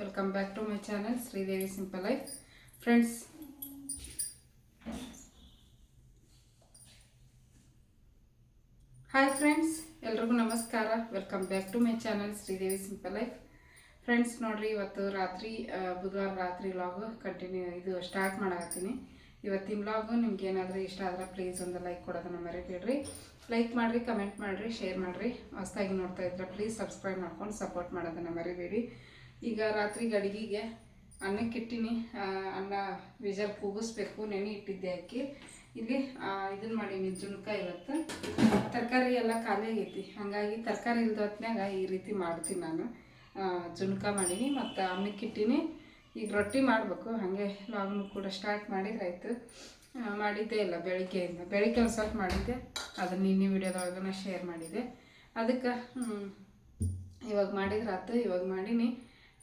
Welcome back to my channel Sridevi simple life friends hi friends ಎಲ್ರಿಗೂ ನಮಸ್ಕಾರ. Welcome back to my channel Sridevi simple life friends ನೋಡ್ರಿ, ಇವತ್ತು ರಾತ್ರಿ ಬುಧವಾರ ರಾತ್ರಿ ವ್ಲಾಗ್ ಕಂಟಿನ್ಯೂ ಇದು ಸ್ಟಾರ್ಟ್ ಮಾಡಾಕತ್ತೀನಿ. ಇವತ್ತಿನ ವ್ಲಾಗು ನಿಮ್ಗೆ ಏನಾದರೂ ಇಷ್ಟ ಆದ್ರೆ ಪ್ಲೀಸ್ ಒಂದು ಲೈಕ್ ಕೊಡೋದನ್ನು ಮರಿಬೇಡ್ರಿ. ಲೈಕ್ ಮಾಡಿರಿ ಕಮೆಂಟ್ ಮಾಡಿರಿ ಶೇರ್ ಮಾಡಿರಿ. ಹೊಸ್ದಾಗಿ ನೋಡ್ತಾ ಇದ್ರೆ ಪ್ಲೀಸ್ ಸಬ್ಸ್ಕ್ರೈಬ್ ಮಾಡ್ಕೊಂಡು ಸಪೋರ್ಟ್ ಮಾಡೋದನ್ನು ಮರಿಬೇಡಿ. ಈಗ ರಾತ್ರಿಗೆ ಅಡುಗೆಗೆ ಅನ್ನಕ್ಕೆ ಇಟ್ಟಿನಿ. ಆ, ಅನ್ನ ವಿಜಲ್ ಕೂಗಿಸ್ಬೇಕು ನೆನೆ ಇಟ್ಟಿದ್ದೆ ಅಕ್ಕಿ. ಇಲ್ಲಿ ಇದನ್ನ ಮಾಡೀನಿ ಜುಣಕ ಇವತ್ತು ತರಕಾರಿ ಎಲ್ಲ ಖಾಲಿ ಆಗೈತಿ. ಹಾಗಾಗಿ ತರಕಾರಿ ಇಲ್ದ ಹೊತ್ನ್ಯಾಗ ಈ ರೀತಿ ಮಾಡ್ತೀನಿ ನಾನು. ಜುಣಕ ಮಾಡೀನಿ ಮತ್ತು ಅನ್ನಕ್ಕೆ ಇಟ್ಟೀನಿ. ಈಗ ರೊಟ್ಟಿ ಮಾಡಬೇಕು. ಹಾಗೆ ಲಾಗ್ನು ಕೂಡ ಸ್ಟಾರ್ಟ್ ಮಾಡಿದ್ರೆ ಆಯಿತು. ಮಾಡಿದ್ದೇ ಇಲ್ಲ ಬೆಳಿಗ್ಗೆಯಿಂದ. ಬೆಳಿಗ್ಗೆ ಒಂದು ಸ್ವಲ್ಪ ಮಾಡಿದ್ದೆ. ಅದನ್ನು ನಿನ್ನೆ ವಿಡಿಯೋದೊಳಗನ ಶೇರ್ ಮಾಡಿದ್ದೆ ಅದಕ್ಕೆ ಇವಾಗ ಮಾಡಿದ್ರೆ ಆತು ಇವಾಗ ಮಾಡೀನಿ.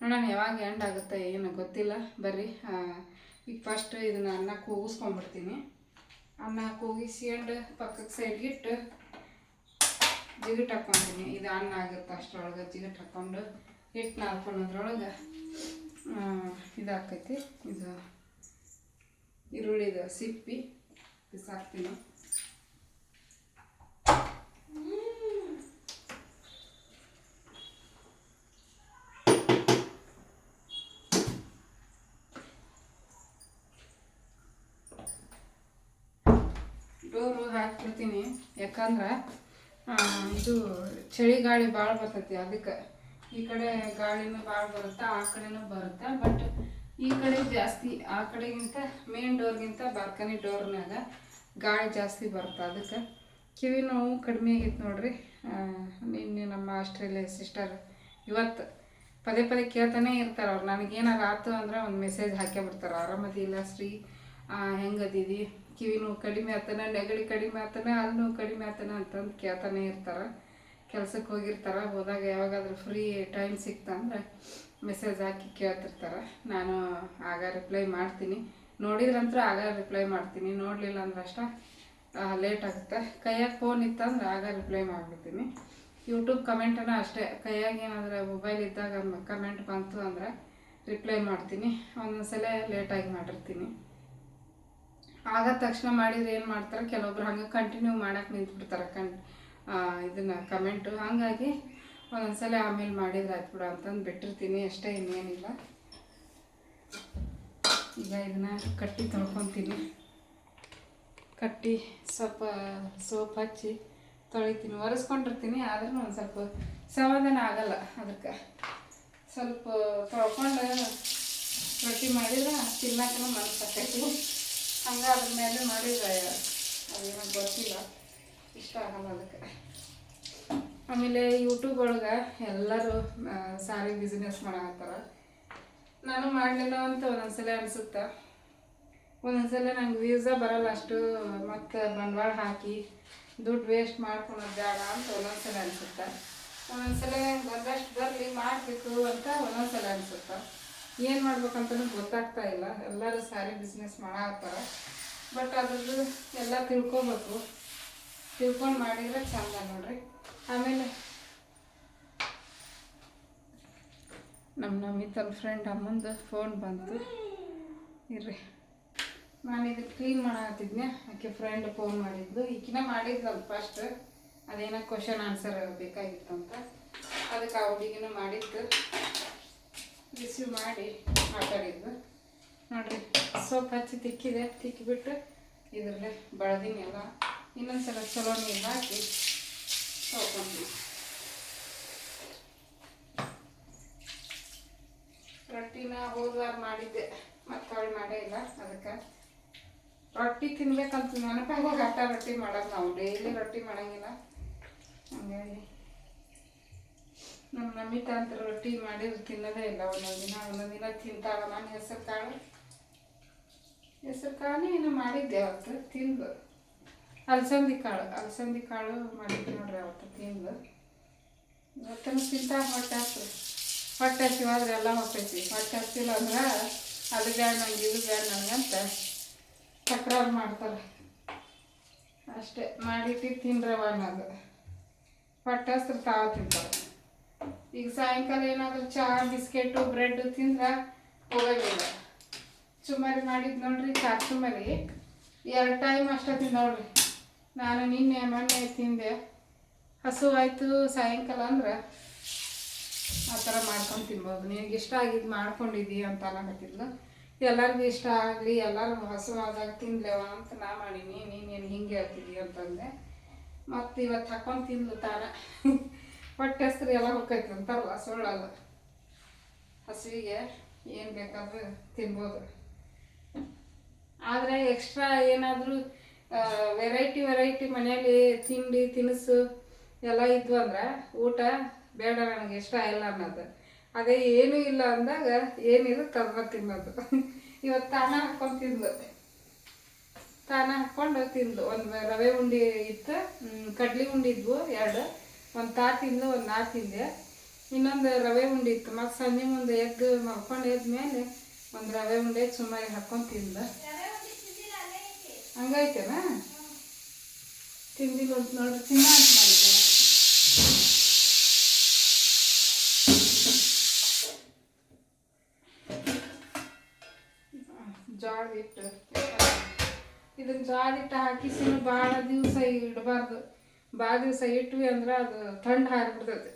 ನೋಡೋಣ ಯಾವಾಗ ಎಂಡ್ ಆಗುತ್ತೆ ಏನು ಗೊತ್ತಿಲ್ಲ. ಬರ್ರಿ ಈಗ ಫಸ್ಟ್ ಇದನ್ನ ಅನ್ನ ಕೂಗಿಸ್ಕೊಂಡ್ಬಿಡ್ತೀನಿ. ಅನ್ನ ಕೂಗಿಸ್ಕೊಂಡು ಪಕ್ಕಕ್ಕೆ ಸೈಡ್ಗಿಟ್ಟು ಜಿಗಿಟ್ ಹಾಕ್ಕೊಂತೀನಿ ಇದು ಅನ್ನ ಆಗುತ್ತೆ ಅಷ್ಟರೊಳಗೆ ಜಿಗಿಟ್ ಹಾಕ್ಕೊಂಡು ಹಿಟ್ಟು ನಾಲ್ಕೊಳ್ಳೋದ್ರೊಳಗೆ ಇದಾಕೈತಿ ಇದು ಈರುಳ್ಳಿದು ಸಿಪ್ಪಿ. ಬಿಸಾಕ್ತೀನಿ ಡೋರು ಹಾಕ್ಬಿಡ್ತೀನಿ. ಯಾಕಂದ್ರೆ ಇದು ಚಳಿ ಗಾಳಿ ಭಾಳ ಬರ್ತೈತಿ ಅದಕ್ಕೆ. ಈ ಕಡೆ ಗಾಳಿನೂ ಭಾಳ ಬರುತ್ತೆ, ಆ ಕಡೆನೂ ಬರುತ್ತೆ ಬಟ್ ಈ ಕಡೆ ಜಾಸ್ತಿ, ಆ ಕಡೆಗಿಂತ ಮೇನ್ ಡೋರ್ಗಿಂತ ಬಾಲ್ಕನಿ ಡೋರ್ನಾಗ ಗಾಳಿ ಜಾಸ್ತಿ ಬರುತ್ತೆ ಅದಕ್ಕೆ. ಕಿವಿ ನೋವು ಕಡಿಮೆ ಆಗೈತೆ ನೋಡ್ರಿ. ನಿನ್ನೆ ನಮ್ಮ ಆಸ್ಟ್ರೇಲಿಯಾ ಸಿಸ್ಟರ್ ಇವತ್ತು ಪದೇ ಪದೇ ಕೇಳ್ತಾನೆ ಇರ್ತಾರೆ ಅವ್ರು. ನನಗೇನಾರು ಆತು ಅಂದ್ರೆ ಒಂದು ಮೆಸೇಜ್ ಹಾಕೇ ಬಿಡ್ತಾರೆ ಆರಾಮದಿಲ್ಲ, ಶ್ರೀ ಹೆಂಗದಿದಿ? ಕಿವಿ ನೋವು ಕಡಿಮೆ ಆತನ, ನೆಗಡಿ ಕಡಿಮೆ ಆತನ ಅಲ್ಲಿ ನೋವು ಕಡಿಮೆ ಆತನ ಅಂತಂದು ಕೇಳ್ತಾನೆ ಇರ್ತಾರೆ. ಕೆಲ್ಸಕ್ಕೆ ಹೋಗಿರ್ತಾರೆ, ಹೋದಾಗ ಯಾವಾಗಾದ್ರೂ ಫ್ರೀ ಟೈಮ್ ಸಿಕ್ತಂದ್ರೆ ಮೆಸೇಜ್ ಹಾಕಿ ಕೇಳ್ತಿರ್ತಾರೆ. ನಾನು ಆಗ ರಿಪ್ಲೈ ಮಾಡ್ತೀನಿ. ನೋಡಿದ್ರಂತೂ ಆಗ ರಿಪ್ಲೈ ಮಾಡ್ತೀನಿ. ನೋಡಲಿಲ್ಲ ಅಂದ್ರೆ ಅಷ್ಟ ಲೇಟ್ ಆಗುತ್ತೆ. ಕೈಯಾಗ ಫೋನ್ ಇತ್ತಂದ್ರೆ ಆಗ ರಿಪ್ಲೈ ಮಾಡಿಬಿಡ್ತೀನಿ. ಯೂಟ್ಯೂಬ್ ಕಮೆಂಟನ್ನು ಅಷ್ಟೇ, ಕೈಯಾಗ ಏನಾದ್ರೆ ಮೊಬೈಲ್ ಇದ್ದಾಗ ಕಮೆಂಟ್ ಬಂತು ಅಂದ್ರೆ ರಿಪ್ಲೈ ಮಾಡ್ತೀನಿ. ಒಂದೊಂದ್ಸಲ ಲೇಟಾಗಿ ಮಾಡಿರ್ತೀನಿ. ಆಗ ತಕ್ಷಣ ಮಾಡಿದ್ರೆ ಏನು ಮಾಡ್ತಾರೆ? ಕೆಲವೊಬ್ರು ಹಂಗೆ ಕಂಟಿನ್ಯೂ ಮಾಡಕ್ಕೆ ನಿಂತ್ಬಿಡ್ತಾರೆ ಕನ್ ಇದನ್ನು ಕಮೆಂಟು ಹಾಗಾಗಿ ಒಂದೊಂದ್ಸಲ ಆಮೇಲೆ ಮಾಡಿದ್ರೆ ಆಯ್ತು ಬಿಡು ಅಂತಂದು ಬಿಟ್ಟಿರ್ತೀನಿ, ಅಷ್ಟೇ ಇನ್ನೇನಿಲ್ಲ. ಈಗ ಇದನ್ನ ಕಟ್ಟಿ ತೊಳ್ಕೊತೀನಿ. ಕಟ್ಟಿ ಸ್ವಲ್ಪ ಸೋಪ್ ಹಚ್ಚಿ ತೊಳಿತೀನಿ. ಒರೆಸ್ಕೊಂಡಿರ್ತೀನಿ, ಆದ್ರೂ ಒಂದು ಸ್ವಲ್ಪ ಸಮಾಧಾನ ಆಗಲ್ಲ ಅದಕ್ಕೆ ಸ್ವಲ್ಪ ತೊಳ್ಕೊಂಡು ರೊಟ್ಟಿ ಮಾಡಿದ್ರೆ ತಿನ್ನಕ್ಕೂ ಮನಸ್ಸು ಹಂಗೆ ಅದ್ರ ಮೇಲೆ ಮಾಡಿದ್ರೆ ಅದೇನೋ ಗೊತ್ತಿಲ್ಲ. ಇಷ್ಟ ಆಗಲ್ಲ ಅದಕ್ಕೆ. ಆಮೇಲೆ ಯೂಟ್ಯೂಬ್ ಒಳಗೆ ಎಲ್ಲರೂ ಸಾರಿ ಬಿಸ್ನೆಸ್ ಮಾಡಾಕತ್ತಾರ. ನಾನು ಮಾಡಲಿಲ್ಲ ಅಂತ ಒಂದೊಂದ್ಸಲ ಅನಿಸುತ್ತೆ. ಒಂದೊಂದ್ಸಲ ನಂಗೆ ವೀಸಾ ಬರಲ್ಲ ಅಷ್ಟು, ಮತ್ತು ಬಂಡವಾಳ ಹಾಕಿ ದುಡ್ಡು ವೇಸ್ಟ್ ಮಾಡ್ಕೊಳೋದು ಬೇಡ ಅಂತ ಒಂದೊಂದ್ಸಲ ಅನಿಸುತ್ತೆ. ಒಂದೊಂದ್ಸಲ ಬಂದಷ್ಟು ಬರಲಿ ಮಾಡಬೇಕು ಅಂತ ಒಂದೊಂದ್ಸಲ ಅನಿಸುತ್ತೆ. ಏನು ಮಾಡ್ಬೇಕಂತನೂ ಗೊತ್ತಾಗ್ತಾ ಇಲ್ಲ. ಎಲ್ಲರೂ ಸ್ಯಾರಿ ಬಿಸ್ನೆಸ್ ಮಾಡತ್ತಾರ ಬಟ್ ಅದ್ರದ್ದು ಎಲ್ಲ ತಿಳ್ಕೊಬೇಕು. ತಿಳ್ಕೊಂಡು ಮಾಡಿದ್ರೆ ಚಂದ ನೋಡ್ರಿ. ಆಮೇಲೆ ನಮ್ಮ ನಮಿತಲ್ ಫ್ರೆಂಡ್ ಅಮ್ಮಂದು ಫೋನ್ ಬಂತು. ಇರ್ರಿ. ನಾನು ಇದು ಕ್ಲೀನ್ ಮಾಡತ್ತಿದ್ನೆ ಆಕೆ ಫ್ರೆಂಡ್ ಫೋನ್ ಮಾಡಿದ್ದು ಈಕಿನ ಮಾಡಿದ್ಲಲ್ಲ ಫಸ್ಟ್ ಅದೇನೋ ಕ್ವಶನ್ ಆನ್ಸರ್ ಬೇಕಾಗಿತ್ತು ಅಂತ ಅದಕ್ಕೆ ಹುಡುಗಿನೂ ಮಾಡಿದ್ದು. ರಿಸೀವ್ ಮಾಡಿ ಮಾತಾಡಿದ್ದು ನೋಡ್ರಿ, ಸೊಪ್ಪು ಹಚ್ಚಿ ತಿಕ್ಕಿದೆ, ತಿಕ್ಕಿಬಿಟ್ಟು ಇದರಲ್ಲೇ ಬಳದೀನಿ ಎಲ್ಲ. ಇನ್ನೊಂದ್ಸಲ ಚಲೋ ನೀರು ಹಾಕಿ ಸೊಪ್ಪು ರೊಟ್ಟಿನ ಹೋದ್ವಾರ ಮಾಡಿದ್ದೆ, ಮತ್ತೆ ಹೊಳ್ಳಿ ಮಾಡೇ ಇಲ್ಲ ಅದಕ್ಕೆ. ರೊಟ್ಟಿ ತಿನ್ಬೇಕಂತ ನೆನಪಾಗ ಆಟ ರೊಟ್ಟಿ ಮಾಡೋದು ನಾವು. ಡೈಲಿ ರೊಟ್ಟಿ ಮಾಡಂಗಿಲ್ಲ. ಹಂಗಾಗಿ ನಮ್ಮ ನಮಿತ ಅಂತ ರೊಟ್ಟಿ ಮಾಡಿ ತಿನ್ನೋದೇ ಇಲ್ಲ. ಒಂದೊಂದು ದಿನ ಒಂದೊಂದು ದಿನ ತಿಂತಾಳ ನಾನು ಹೆಸರು ಕಾಳು. ಹೆಸರು ಕಾಳು ಏನೋ ಮಾಡಿದ್ದೆ ಅವತ್ತು, ತಿಂದು. ಅಲಸಂದಿ ಕಾಳು ಅಲಸಂದಿ ಕಾಳು ಮಾಡಿದ್ದೆ ನೋಡ್ರಿ ಅವತ್ತು ತಿಂದು. ಇವತ್ತನ್ನು ತಿಂತಾ ಹೊಟ್ಟೆ ಹಸು ಹೊಟ್ಟೆ ಹಸಿವಾದ್ರೆ ಎಲ್ಲ ಹೋಗ್ತೈತಿ ಹೊಟ್ಟೆ ಹಸಿಲ್ಲ ಅಂದ್ರೆ ಅದು ಬ್ಯಾಡ ನಂಗೆ, ಇದು ಬೇಡ ಅಂತ ತಕರಾರು ಮಾಡ್ತಾರೆ. ಅಷ್ಟೇ ಮಾಡಿಟ್ಟು ತಿಂದ್ರವ ಅನ್ನೋದು. ಹೊಟ್ಟೆ ಹಸ್ರು ತಾವು ತಿಂತಾರೆ ಈಗ ಸಾಯಂಕಾಲ ಏನಾದರೂ ಚಹಾ ಬಿಸ್ಕೆಟು, ಬ್ರೆಡ್ ತಿಂದ್ರೆ ಹೋಗೋದಿಲ್ಲ. ಚುಮ್ಮರಿ ಮಾಡಿದ್ದು ನೋಡ್ರಿ ಚಾ ಚುಮ್ಮರಿ ಎರಡು ಟೈಮ್ ಅಷ್ಟೇ ತಿಂದು ನೋಡ್ರಿ. ನಾನು ನಿನ್ನೆ ಮೊನ್ನೆ ತಿಂದೆ. ಹಸುವಾಯಿತು ಸಾಯಂಕಾಲ ಅಂದ್ರೆ. ಆ ಥರ ಮಾಡ್ಕೊಂಡು ತಿನ್ಬೋದು. ನಿನಗೆ ಇಷ್ಟ ಆಗಿದ್ದು ಮಾಡ್ಕೊಂಡಿದ್ದಿ ಅಂತ ಅನ್ನಕತ್ತಿದ್ಲು ಎಲ್ಲರಿಗೂ ಇಷ್ಟ ಆಗಲಿ, ಎಲ್ಲರೂ ಹಸುವಾದಾಗ ತಿನ್ಲೇವ ಅಂತ ನಾ ಮಾಡೀನಿ. ನೀನೇನು ಹಿಂಗೆ ಹೇಳ್ತಿದ್ದಿ ಅಂತಂದೆ. ಮತ್ತು ಇವತ್ತು ಹಾಕೊಂಡು ತಿಂದ್ಲು ತಾನ. ಹೊಟ್ಟೆ ಹಸ್ರಿ ಎಲ್ಲ ಹೋಗ್ತೈತೆ ಅಂತಾರಲ್ಲ ಸುಳ್ಳಲ್ಲ ಹಸುವಿಗೆ ಏನು ಬೇಕಾದರೂ ತಿನ್ಬೋದು. ಆದರೆ ಎಕ್ಸ್ಟ್ರಾ ಏನಾದರೂ ವೆರೈಟಿ ವೆರೈಟಿ ಮನೆಯಲ್ಲಿ ತಿಂಡಿ, ತಿನಿಸು ಎಲ್ಲ ಇದ್ವು ಅಂದ್ರೆ ಊಟ ಬೇಡ ನನಗೆ, ಇಷ್ಟ ಇಲ್ಲ ಅನ್ನೋದು. ಅದೇ ಏನೂ ಇಲ್ಲ ಅಂದಾಗ ಏನಿದ್ರು ಅದನ್ನ ತಿನ್ನೋದು. ಇವತ್ತು ತಾನ ಹಾಕ್ಕೊಂಡು ತಿಂದು ತಾನ ಹಾಕ್ಕೊಂಡು ತಿಂದು ಒಂದು ರವೆ ಉಂಡೆ ಇತ್ತು ಕಡ್ಲಿ ಉಂಡೆ ಇದ್ವು, ಎರಡು. ಒಂದು ತಾ ತಿಂದು, ಒಂದು ನಾ ತಿಂದೆ. ಇನ್ನೊಂದು ರವೆ ಉಂಡೆ ಇತ್ತು. ಮತ್ತು ಸಂಜೆ ಮುಂದೆ ಎಗ್ ಮಾಡ್ಕೊಂಡು ಎದ್ಮೇಲೆ ಒಂದು ರವೆ ಉಂಡೆ ಸುಮ್ಮನೆ ಹಾಕೊಂಡು ತಿಂದ. ಹಂಗೈತೆನಾ? ತಿಂದಿಲ್ಲ ಅಂತ ನೋಡ್ರಿ. ತಿನ್ನ ಅಂತ ಮಾಡಿದ್ದೆ ಜೋಳದ ಹಿಟ್ಟು ಇದನ್ನ ಜೋಳದ ಹಿಟ್ಟು ಭಾಳ ದಿವಸ ಇಡಬಾರ್ದು. ಭಾಳ ದಿವಸ ಇಟ್ವಿ ಅಂದ್ರೆ ಅದು ಥಂಡ್ ಹಾರಿಬಿಡ್ತೈತೆ.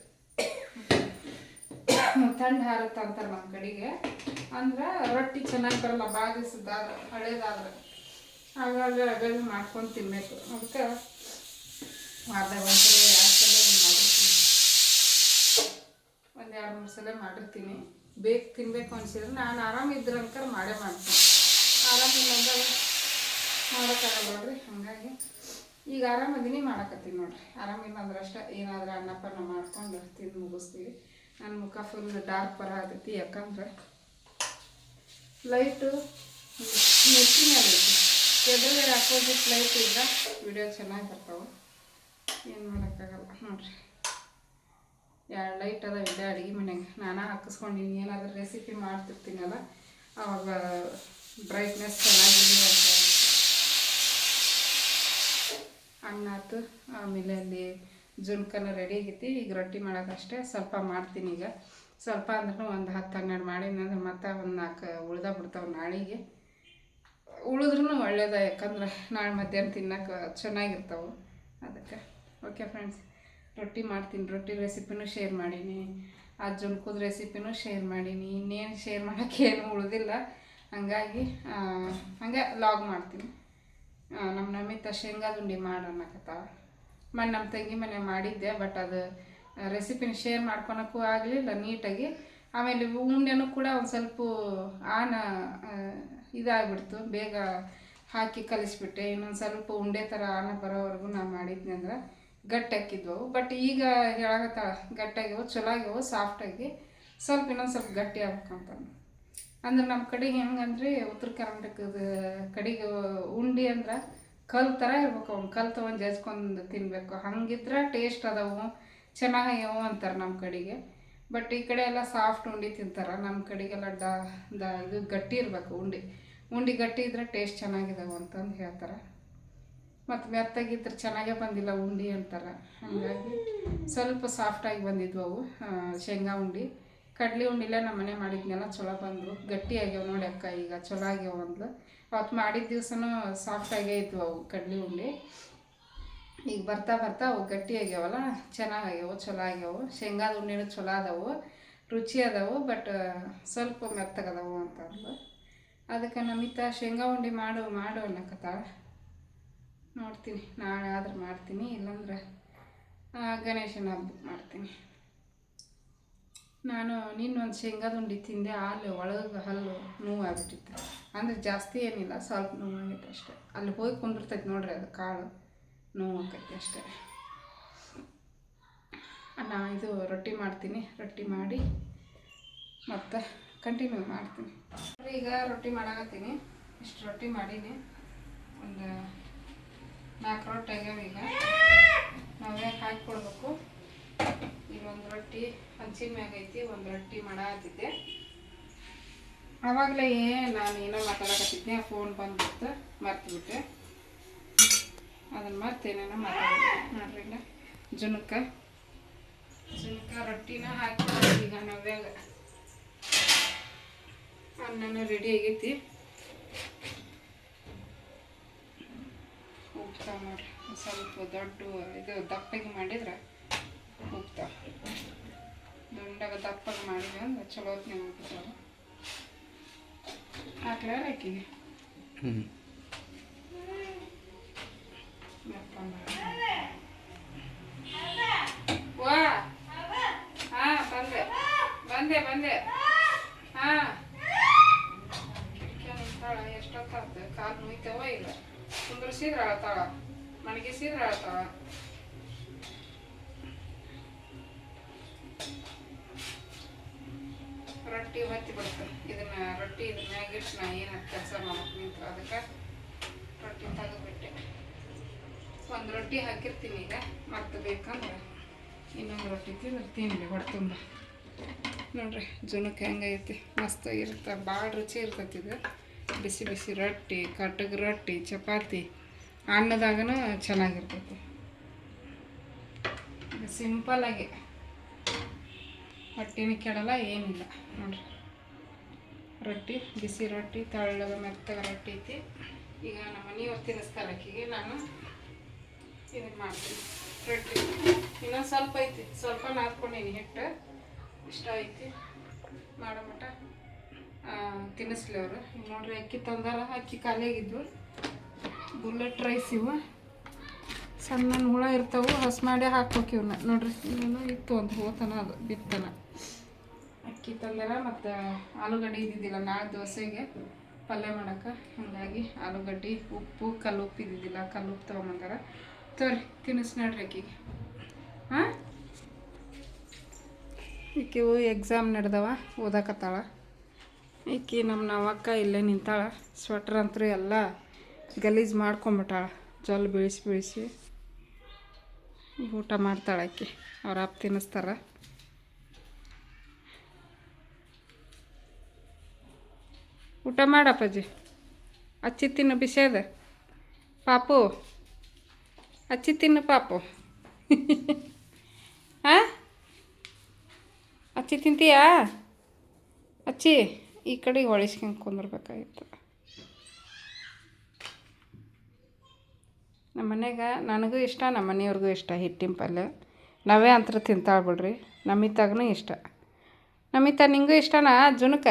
ಥಂಡ್ ಹಾರುತ್ತೆ ಅಂತಾರೆ ನಮ್ಮ ಕಡೆಗೆ. ಅಂದ್ರೆ ರೊಟ್ಟಿ ಚೆನ್ನಾಗಿ ಬರಲ್ಲ ಭಾಳ ದಿವಸದಾದ್ರೆ ಹಳೇದಾದ್ರೆ. ಹಾಗಾಗಿ ಅಗಲಿ ಮಾಡ್ಕೊಂಡು ತಿನ್ನಬೇಕು ಅದಕ್ಕೆ ವಾರದಾಗ ಒಂದ್ಸಲ, ಎರಡು ಸಲ ಮಾಡಿರ್ತೀನಿ. ಒಂದು ಎರಡು ಮೂರು ಸಲ ಮಾಡಿರ್ತೀನಿ. ಬೇಕು ತಿನ್ಬೇಕು ಅನ್ಸಿದ್ರೆ ನಾನು ಆರಾಮಿದ್ರೆ ಅಂಕರ್ ಮಾಡೇ ಮಾಡ್ತೀನಿ. ಆರಾಮಿಲ್ಲ ಅಂದ್ರೆ ಮಾಡೋಕ್ಕಾಗಲ್ಲ ನೋಡ್ರಿ, ಹಾಗಾಗಿ. ಈಗ ಆರಾಮದೀನಿ ಮಾಡಕತ್ತೀನಿ ನೋಡ್ರಿ. ಆರಾಮಿಲ್ಲ ಅಂದ್ರೆ ಅಷ್ಟೇ ಏನಾದ್ರೂ ಅನ್ನಪನ್ನ ಮಾಡ್ಕೊಂಡು ತಿಂದು ಮುಗಿಸ್ತೀವಿ. ನನ್ನ ಮುಖ ಫುಲ್ ಡಾರ್ಕ್ ಬರ ಆಗೈತಿ, ಯಾಕಂದ್ರೆ ಲೈಟು ಮೆಚ್ಚಿನಲ್ಲಿ ಎದುರುಗಡೆ ಅಪೋಸಿಟ್ ಲೈಟ್ ಇದ್ದ ವಿಡಿಯೋ ಚೆನ್ನಾಗಿ ಬರ್ತಾವೆ. ಏನು ಮಾಡೋಕ್ಕಾಗಲ್ಲ ನೋಡ್ರಿ. ಎರಡು ಲೈಟ್ ಅದ ಇಲ್ಲೇ ಅಡುಗೆ ಮನೆಗೆ ನಾನು ಹಾಕಿಸ್ಕೊಂಡಿನಿ, ಏನಾದರೂ ರೆಸಿಪಿ ಮಾಡ್ತಿರ್ತೀನಲ್ಲ, ಅವಾಗ ಬ್ರೈಟ್ನೆಸ್ ಚೆನ್ನಾಗಿದೆ ಅಂತ ಹಣ್ಣಾತು ಆಮೇಲೆ ಅಲ್ಲಿ ಜುನ್ಕನ ರೆಡಿ ಆಗೈತಿ. ಈಗ ರೊಟ್ಟಿ ಮಾಡೋಕ್ಕಷ್ಟೇ ಸ್ವಲ್ಪ ಮಾಡ್ತೀನಿ ಈಗ. ಸ್ವಲ್ಪ ಅಂದ್ರೂ ಒಂದು ಹತ್ತು ಹನ್ನೆರಡು ಮಾಡೀನಿ ಮತ್ತೆ ಒಂದು ನಾಲ್ಕು ಉಳ್ದ ಬಿಡ್ತಾವೆ ನಾಳೆಗೆ. ಉಳಿದ್ರೂ ಒಳ್ಳೇದ, ಯಾಕಂದ್ರೆ ನಾಳೆ ಮಧ್ಯಾಹ್ನ ತಿನ್ನೋಕೆ ಚೆನ್ನಾಗಿರ್ತಾವೆ. ಅದಕ್ಕೆ ಓಕೆ ಫ್ರೆಂಡ್ಸ್ ರೊಟ್ಟಿ ಮಾಡ್ತೀನಿ, ರೊಟ್ಟಿ ರೆಸಿಪಿನೂ ಶೇರ್ ಮಾಡೀನಿ. ಆ ಜುನ್ಕದ ರೆಸಿಪಿನೂ ಶೇರ್ ಮಾಡೀನಿ. ಇನ್ನೇನು ಶೇರ್ ಮಾಡೋಕ್ಕೆ ಏನು ಉಳಿದಿಲ್ಲ. ಹಂಗಾಗಿ ಹಂಗೆ ಲಾಗ್ ಮಾಡ್ತೀನಿ. ನಮ್ಮ ನಮಿತ ಶೇಂಗಾದ ಉಂಡೆ ಮಾಡೋಣಕತ್ತಾವ ಮನೆ ನಮ್ಮ ತಂಗಿ ಮನೆ ಮಾಡಿದ್ದೆ ಬಟ್ ಅದು ರೆಸಿಪಿನ ಶೇರ್ ಮಾಡ್ಕೊಳಕ್ಕೂ ಆಗಲಿಲ್ಲ ನೀಟಾಗಿ. ಆಮೇಲೆ ಉಂಡೆನೂ ಕೂಡ ಒಂದು ಸ್ವಲ್ಪ ಆನ ಇದಾಗ್ಬಿಡ್ತು. ಬೇಗ ಹಾಕಿ ಕಲಿಸ್ಬಿಟ್ಟೆ. ಇನ್ನೊಂದು ಸ್ವಲ್ಪ ಉಂಡೆ ಥರ ಆನ ಬರೋವರೆಗೂ ನಾನು ಮಾಡಿದ್ನಿ ಅಂದ್ರೆ ಗಟ್ಟಾಕಿದ್ವು ಬಟ್ ಈಗ ಹೇಳಕತ್ತಾಳ ಗಟ್ಟಾಗ್ಯವು ಚಲೋ ಆಗ್ಯವು ಸಾಫ್ಟಾಗಿ ಸ್ವಲ್ಪ ಇನ್ನೊಂದು ಸ್ವಲ್ಪ ಗಟ್ಟಿ ಆಗ್ಬೇಕಂತ ಅಂದ್ರೆ ನಮ್ಮ ಕಡೆಗೆ ಹೆಂಗಂದ್ರೆ ಉತ್ತರ ಕರ್ನಾಟಕದ ಕಡೆಗೆ ಉಂಡೆ ಅಂದ್ರೆ ಕಲ್ ಥರ ಇರ್ಬೇಕು ಅವ್ನು ಕಲ್ ತೊಗೊಂಡು ಜಜ್ಕೊಂಡು ತಿನ್ನಬೇಕು ಹಂಗಿದ್ರೆ ಟೇಸ್ಟ್ ಅದಾವು, ಚೆನ್ನಾಗ್ಯಾವು ಅಂತಾರೆ ನಮ್ಮ ಕಡೆಗೆ. ಬಟ್ ಈ ಕಡೆ ಎಲ್ಲ ಸಾಫ್ಟ್ ಉಂಡೆ ತಿಂತಾರೆ. ನಮ್ಮ ಕಡೆಗೆಲ್ಲ ಡ ದ ಇದು ಗಟ್ಟಿ ಇರಬೇಕು ಉಂಡೆ. ಉಂಡೆ ಗಟ್ಟಿ ಇದ್ರೆ ಟೇಸ್ಟ್ ಚೆನ್ನಾಗಿದಾವೆ ಅಂತಂದು ಹೇಳ್ತಾರೆ. ಮತ್ತು ಮೆತ್ತಾಗಿದ್ರೆ ಚೆನ್ನಾಗೇ ಬಂದಿಲ್ಲ ಉಂಡೆ ಅಂತಾರೆ. ಹಾಗಾಗಿ ಸ್ವಲ್ಪ ಸಾಫ್ಟಾಗಿ ಬಂದಿದ್ವು ಅವು ಶೇಂಗಾ ಉಂಡೆ. ಕಡ್ಲೆ ಉಂಡಿಲ್ಲ ನಮ್ಮ ಮನೆ ಮಾಡಿದ್ನೆಲ್ಲ ಚಲೋ ಬಂದವು. ಗಟ್ಟಿ ಆಗ್ಯಾವ ನೋಡಿ ಅಕ್ಕ, ಈಗ ಚಲೋ ಆಗ್ಯಾವ ಅಂದ್ಲು. ಅವತ್ತು ಮಾಡಿದ ಸಾಫ್ಟ್ ಸಾಫ್ಟಾಗೇ ಇದ್ವು ಅವು ಕಡ್ಲೆ ಉಂಡೆ. ಈಗ ಬರ್ತಾ ಬರ್ತಾ ಅವು ಗಟ್ಟಿ ಆಗ್ಯಾವಲ್ಲ ಚೆನ್ನಾಗಾಗ್ಯಾವು ಚಲೋ ಆಗ್ಯಾವು. ಶೇಂಗಾದ ಉಂಡೆನೂ ಚಲೋ ಅದಾವು ರುಚಿ ಅದಾವು ಬಟ್, ಸ್ವಲ್ಪ ಮೆತ್ತಗದವು ಅಂತ ಅದಕ್ಕೆ ನಮಿತ ಶೇಂಗಾ ಉಂಡೆ ಮಾಡು ಮಾಡು ಅನ್ನಕತ್ತಾಳ. ನೋಡ್ತೀನಿ, ನಾಳೆ ಆದ್ರೆ ಮಾಡ್ತೀನಿ, ಇಲ್ಲಾಂದ್ರೆ ಗಣೇಶನ ಹಬ್ಬಕ್ಕೆ ಮಾಡ್ತೀನಿ. ನಾನು ನಿನ್ನೊಂದು ಶೇಂಗಾದ ಉಂಡೆ ತಿಂದೆ, ಹಾಲು, ಒಳಗೆ ಹಲ್ಲು ನೋವು ಆಗ್ಬಿಟ್ಟಿತ್ತು ಅಂದರೆ ಜಾಸ್ತಿ ಏನಿಲ್ಲ, ಸ್ವಲ್ಪ ನೋವು ಆಗೈತೆ ಅಷ್ಟೇ. ಅಲ್ಲಿ ಹೋಗಿ ಕುಂದಿರ್ತೈತೆ ನೋಡ್ರಿ ಅದು ಕಾಳು ನೋವು ಆಕೈತಿ ಅಷ್ಟೇ. ನಾ ಇದು ರೊಟ್ಟಿ ಮಾಡ್ತೀನಿ. ರೊಟ್ಟಿ ಮಾಡಿ ಮತ್ತು ಕಂಟಿನ್ಯೂ ಮಾಡ್ತೀನಿ. ಈಗ ರೊಟ್ಟಿ ಮಾಡಾಕತ್ತೀನಿ. ಇಷ್ಟು ರೊಟ್ಟಿ ಮಾಡೀನಿ. ಒಂದು ನಾಲ್ಕು ರೊಟ್ಟಿ ಆಗ್ಯಾವ ಈಗ. ನಾವೇ ಈಗ ಒಂದು ರೊಟ್ಟಿ ಹಂಚಿನ ಮ್ಯಾಗ ಐತಿ, ಒಂದು ರೊಟ್ಟಿ ಮಾಡಾಕತ್ತಿದ್ದೆ. ಆವಾಗಲೇ ನಾನು ಏನೋ ಮಾತಾಡಕತ್ತಿದ್ದೆ ಫೋನ್ ಬಂದ್ಬಿಟ್ಟು ಮರ್ತ್ಬಿಟ್ಟೆ. ಅದನ್ನು ಮರ್ತೇನೇನೋ ಮಾತಾಡಿದೆ ಈಗ ಜುನಕ್ಕ ಜುನಕ ರೊಟ್ಟಿನ ಹಾಕಿ, ಈಗ ನವ್ಯಾಗ ರೆಡಿ ಆಗೈತಿ. ಉಪ್ಪ ಮಾಡ್ರಿ. ಸ್ವಲ್ಪ ದೊಡ್ಡ ಇದು ದಪ್ಪಗೆ ಮಾಡಿದ್ರೆ ಉಪ್ತಾವ ದುಂಡಾಗ ದಪ್ಪಗೆ ಮಾಡಿದ್ವಿ ಅಂದ್ರೆ ಚಲೋ ಹೊತ್ನಾಗ ಉಪ್ತಾವ ಹಾಕ್ಲಾರ ಆಕಿಗೆ ಹ್ಞೂ ವಾ. ಹಾ ಬಂದೆ. ಬಂದೆ ಬಂದೆ. ಹಾ. ಎಷ್ಟೊತ್ತಾಗ್ತದೆ? ಕಾಲು ಮುಯ್ತವ ಇಲ್ಲ? ಕುಂದ್ರಿಸಿದ್ರೆ ಅಳತಾಳ ಮಣಗಿಸಿದ್ರೆ ಅಳತಾಳ ರೊಟ್ಟಿ ಹೊತ್ತಿ ಇದನ್ನ ರೊಟ್ಟಿ ಇದ್ರ ಮ್ಯಾಗ ಇಟ್ಟು ನಾ ಏನು ಕೆಲಸ ಮಾಡ್ತೀನಿ ನಿಂತು ಅದಕ್ಕೆ ರೊಟ್ಟಿ ತೆಗೆದ್ಬಿಟ್ಟೆ. ಒಂದು ರೊಟ್ಟಿ ಹಾಕಿರ್ತೀನಿ ಈಗ. ಮತ್ತೆ ಬೇಕಂದ್ರೆ ಇನ್ನೊಂದು ರೊಟ್ಟಿ ತಿಂದ್ರೆ ತಿನ್ನಲಿ ಹೊಟ್ಟೆ ತುಂಬ. ನೋಡ್ರಿ ಜುನಕ್ಕೆ ಹೆಂಗೈತಿ ಮಸ್ತ್ ಇರುತ್ತೆ. ಭಾಳ ರುಚಿ ಇರ್ತೈತಿ ಇದು. ಬಿಸಿ ಬಿಸಿ ರೊಟ್ಟಿ ಕಟ್ಟಗ ರೊಟ್ಟಿ, ಚಪಾತಿ. ಅನ್ನದಾಗನೂ ಚೆನ್ನಾಗಿರ್ತೈತಿ. ಸಿಂಪಲ್ ಆಗಿ. ಹೊಟ್ಟಿನ ಕೆಡಲ್ಲ ಏನಿಲ್ಲ. ನೋಡ್ರಿ. ರೊಟ್ಟಿ ಬಿಸಿ ರೊಟ್ಟಿ ತಳ್ಳಗ ಮೆತ್ತಗ ರೊಟ್ಟಿ ಐತಿ. ಈಗ ನಮ್ಮ ಮನೆಯವ್ರು ತಿನ್ನಿಸ್ತಾರೆ ಆಕಿಗೆ ನಾನು ಇದನ್ನ ಮಾಡ್ತೀನಿ. ರೊಟ್ಟಿ. ಇನ್ನೊಂದು ಸ್ವಲ್ಪ ಐತಿ. ಸ್ವಲ್ಪ ನಾದ್ಕೊಂಡೀನಿ ಹಿಟ್ಟು. ಇಷ್ಟ ಐತಿ. ಮಾಡೋ ಮಟ. ಆ, ತಿನ್ನಿಸ್ಲಿ ಅವರು. ನೋಡ್ರಿ ಅಕ್ಕಿ ತಂದಾರ. ಅಕ್ಕಿ ಖಾಲಿಯಾಗಿದ್ವು. ಬುಲೆಟ್ ರೈಸ್ ಇವು. ಸಣ್ಣ ಹುಳ ಇರ್ತಾವೆ. ಹಸ್ ಮಾಡಿ ಹಾಕ್ಬೇಕು ಇವನ್ನ ನೋಡ್ರಿ ಇತ್ತು ಅಂತ ಹೋತನ ಅದು ಬಿತ್ತನ. ತಂದಾರ ಮತ್ತು ಆಲೂಗಡ್ಡೆ ಇದ್ದಿದ್ದಿಲ್ಲ, ನಾಳೆ ದೋಸೆಗೆ ಪಲ್ಯ ಮಾಡಕ್ಕೆ. ಹಾಗಾಗಿ ಆಲೂಗಡ್ಡೆ, ಉಪ್ಪು ಕಲ್ಲು ಉಪ್ಪು ಇದ್ದಿದ್ದಿಲ್ಲ ಕಲ್ಲು ಉಪ್ಪು ತೊಗೊಂಬಂದಾರ. ತೋರಿ, ತಿನ್ನಿಸ್ ನೋಡ್ರಿ ಆಕಿಗೆ ಹಾಂ? ಈಕಿವು ಎಕ್ಸಾಮ್ ನಡೆದವ, ಓದಾಕತ್ತಾಳ. ಈಕಿ ನಮ್ಮ ನವಕ್ಕ ಇಲ್ಲೇ ನಿಂತಾಳ. ಸ್ವೆಟ್ರ್ ಅಂತೂ ಎಲ್ಲ ಗಲೀಜು ಮಾಡ್ಕೊಂಬಿಟ್ಟಾಳ. ಜಲ್ ಬೀಳಿಸಿ ಬೀಳಿಸಿ ಊಟ ಮಾಡ್ತಾಳೆ ಆಕಿ. ಅವ್ರ ಅಪ್ಪ ತಿನ್ನಿಸ್ತಾರ. ಊಟ ಮಾಡಪ್ಪಾಜಿ ಅಚ್ಚಿ ತಿನ್ನು, ಬಿಸಿ ಅದ ಪಾಪು. ಅಚ್ಚಿ ತಿನ್ನು, ಪಾಪು. ಹಾಂ ಅಚ್ಚಿ ತಿಂತೀಯಾ? ಅಚ್ಚಿ, ಈ ಕಡೆ ಹೊಳಿಸ್ಕೊಂಡು ಕುಂದಿರ್ಬೇಕಾಗಿತ್ತು. ನಮ್ಮ ಮನೆಯಾಗ ನನಗೂ ಇಷ್ಟ, ನಮ್ಮ ಮನೆಯವ್ರಿಗೂ ಇಷ್ಟ ಹಿಟ್ಟಿನ ಪಲ್ಯ. ನಾವೇ ಅಂತರ ತಿಂತಾಳೆ ಬಿಡ್ರಿ ನಮಿತಾಗೂ ಇಷ್ಟ. ನಮಿತಾ ನಿಂಗೂ ಇಷ್ಟನಾ, ಜುನ್ಕ?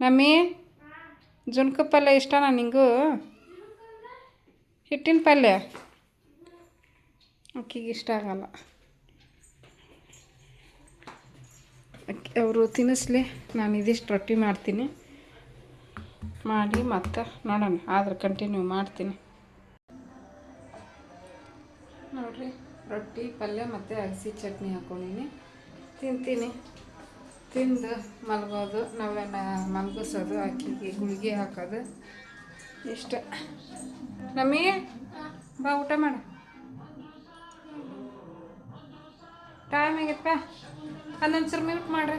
ನಮ್ಮಿ ಜುನ್ಕ ಪಲ್ಯ ಇಷ್ಟನಾ ನಿಂಗೂ? ಹಿಟ್ಟಿನ ಪಲ್ಯ? ಅಕ್ಕಿಗೆ ಇಷ್ಟ ಆಗಲ್ಲ. ಅವರು ತಿನ್ನಿಸ್ಲಿ, ನಾನು ಇದಿಷ್ಟು ರೊಟ್ಟಿ ಮಾಡ್ತೀನಿ. ಮಾಡಿ ಮತ್ತೆ ನೋಡೋಣ, ಆದ್ರೆ ಕಂಟಿನ್ಯೂ ಮಾಡ್ತೀನಿ. ನೋಡ್ರಿ, ರೊಟ್ಟಿ, ಪಲ್ಯ ಮತ್ತು ಅಗಸಿ ಚಟ್ನಿ ಹಾಕೊಂಡಿನಿ. ತಿಂತೀನಿ. ತಿಂದು ಮಲಗೋದು ನಾವೆಲ್ಲ ಮಲಗಿಸೋದು ಅಕ್ಕಿಗೆ ಗುಳಿಗೆ ಹಾಕೋದು. ಇಷ್ಟ. ನಮ್ಮಿ ಬಾ ಊಟ ಮಾಡು. ಟೈಮ್ ಆಗೈತಪ್ಪ ಹನ್ನೊಂದು ಸರ್ ಮ್ಯೂಟ್ ಮಾಡ್ರಿ.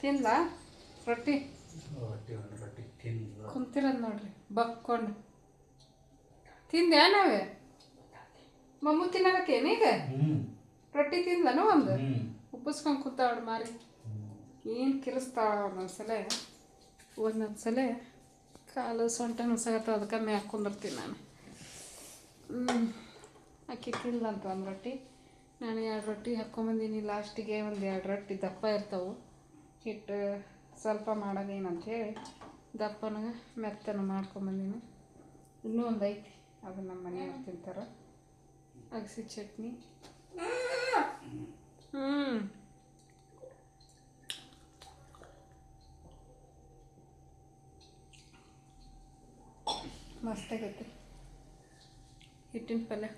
ತಿಂದ ರೊಟ್ಟಿ? ಕುಂತಿರೋದು ನೋಡ್ರಿ ಬಕ್ಕೊಂಡು. ತಿಂದೆ ನಾವೇ? ಮಮ್ಮು ತಿನ್ನಕತ್ತೇನೀಗ ಈಗ? ರೊಟ್ಟಿ ತಿಂದನು ಒಂದು? ಉಪ್ಪಿಸ್ಕೊಂಡು ಕೂತಾವಳು ಮಾರಿ. ಏನು ಕಿರಿಸ್ತಾಳ ಒಂದೊಂದ್ಸಲ. ಒಂದೊಂದ್ಸಲ ಕಾಲು ಸೊಂಟ ನುಸಾಗತ್ತ ಅದಕ್ಕೆ ಮೇ ಕುಂದಿರ್ತೀನಿ ನಾನು. ಹ್ಞೂ ಅಕ್ಕಿ ತಿಂದ್ಲಂತ ಒಂದು ರೊಟ್ಟಿ. ನಾನು ಎರಡು ರೊಟ್ಟಿ ಹಾಕ್ಕೊಂಬಂದೀನಿ. ಲಾಸ್ಟಿಗೆ ಒಂದು ಎರಡು ರೊಟ್ಟಿ ದಪ್ಪ ಇರ್ತಾವೆ. ಹಿಟ್ಟು ಸ್ವಲ್ಪ ಮಾಡೋದೇನಂತ ಹೇಳಿ ದಪ್ಪನ ಮೆತ್ತನ ಮಾಡ್ಕೊಂಬಂದೀನಿ. ಇನ್ನೂ ಒಂದು ಐತಿ. ಅದು ನಮ್ಮ ಮನೆಯವ್ರು ತಿಂತಾರೆ. ಅಗಸಿ ಚಟ್ನಿ. ಹ್ಞೂ ಮಸ್ತಾಗೈತೆ ಹಿಟ್ಟಿನ ಪಲ್ಯ.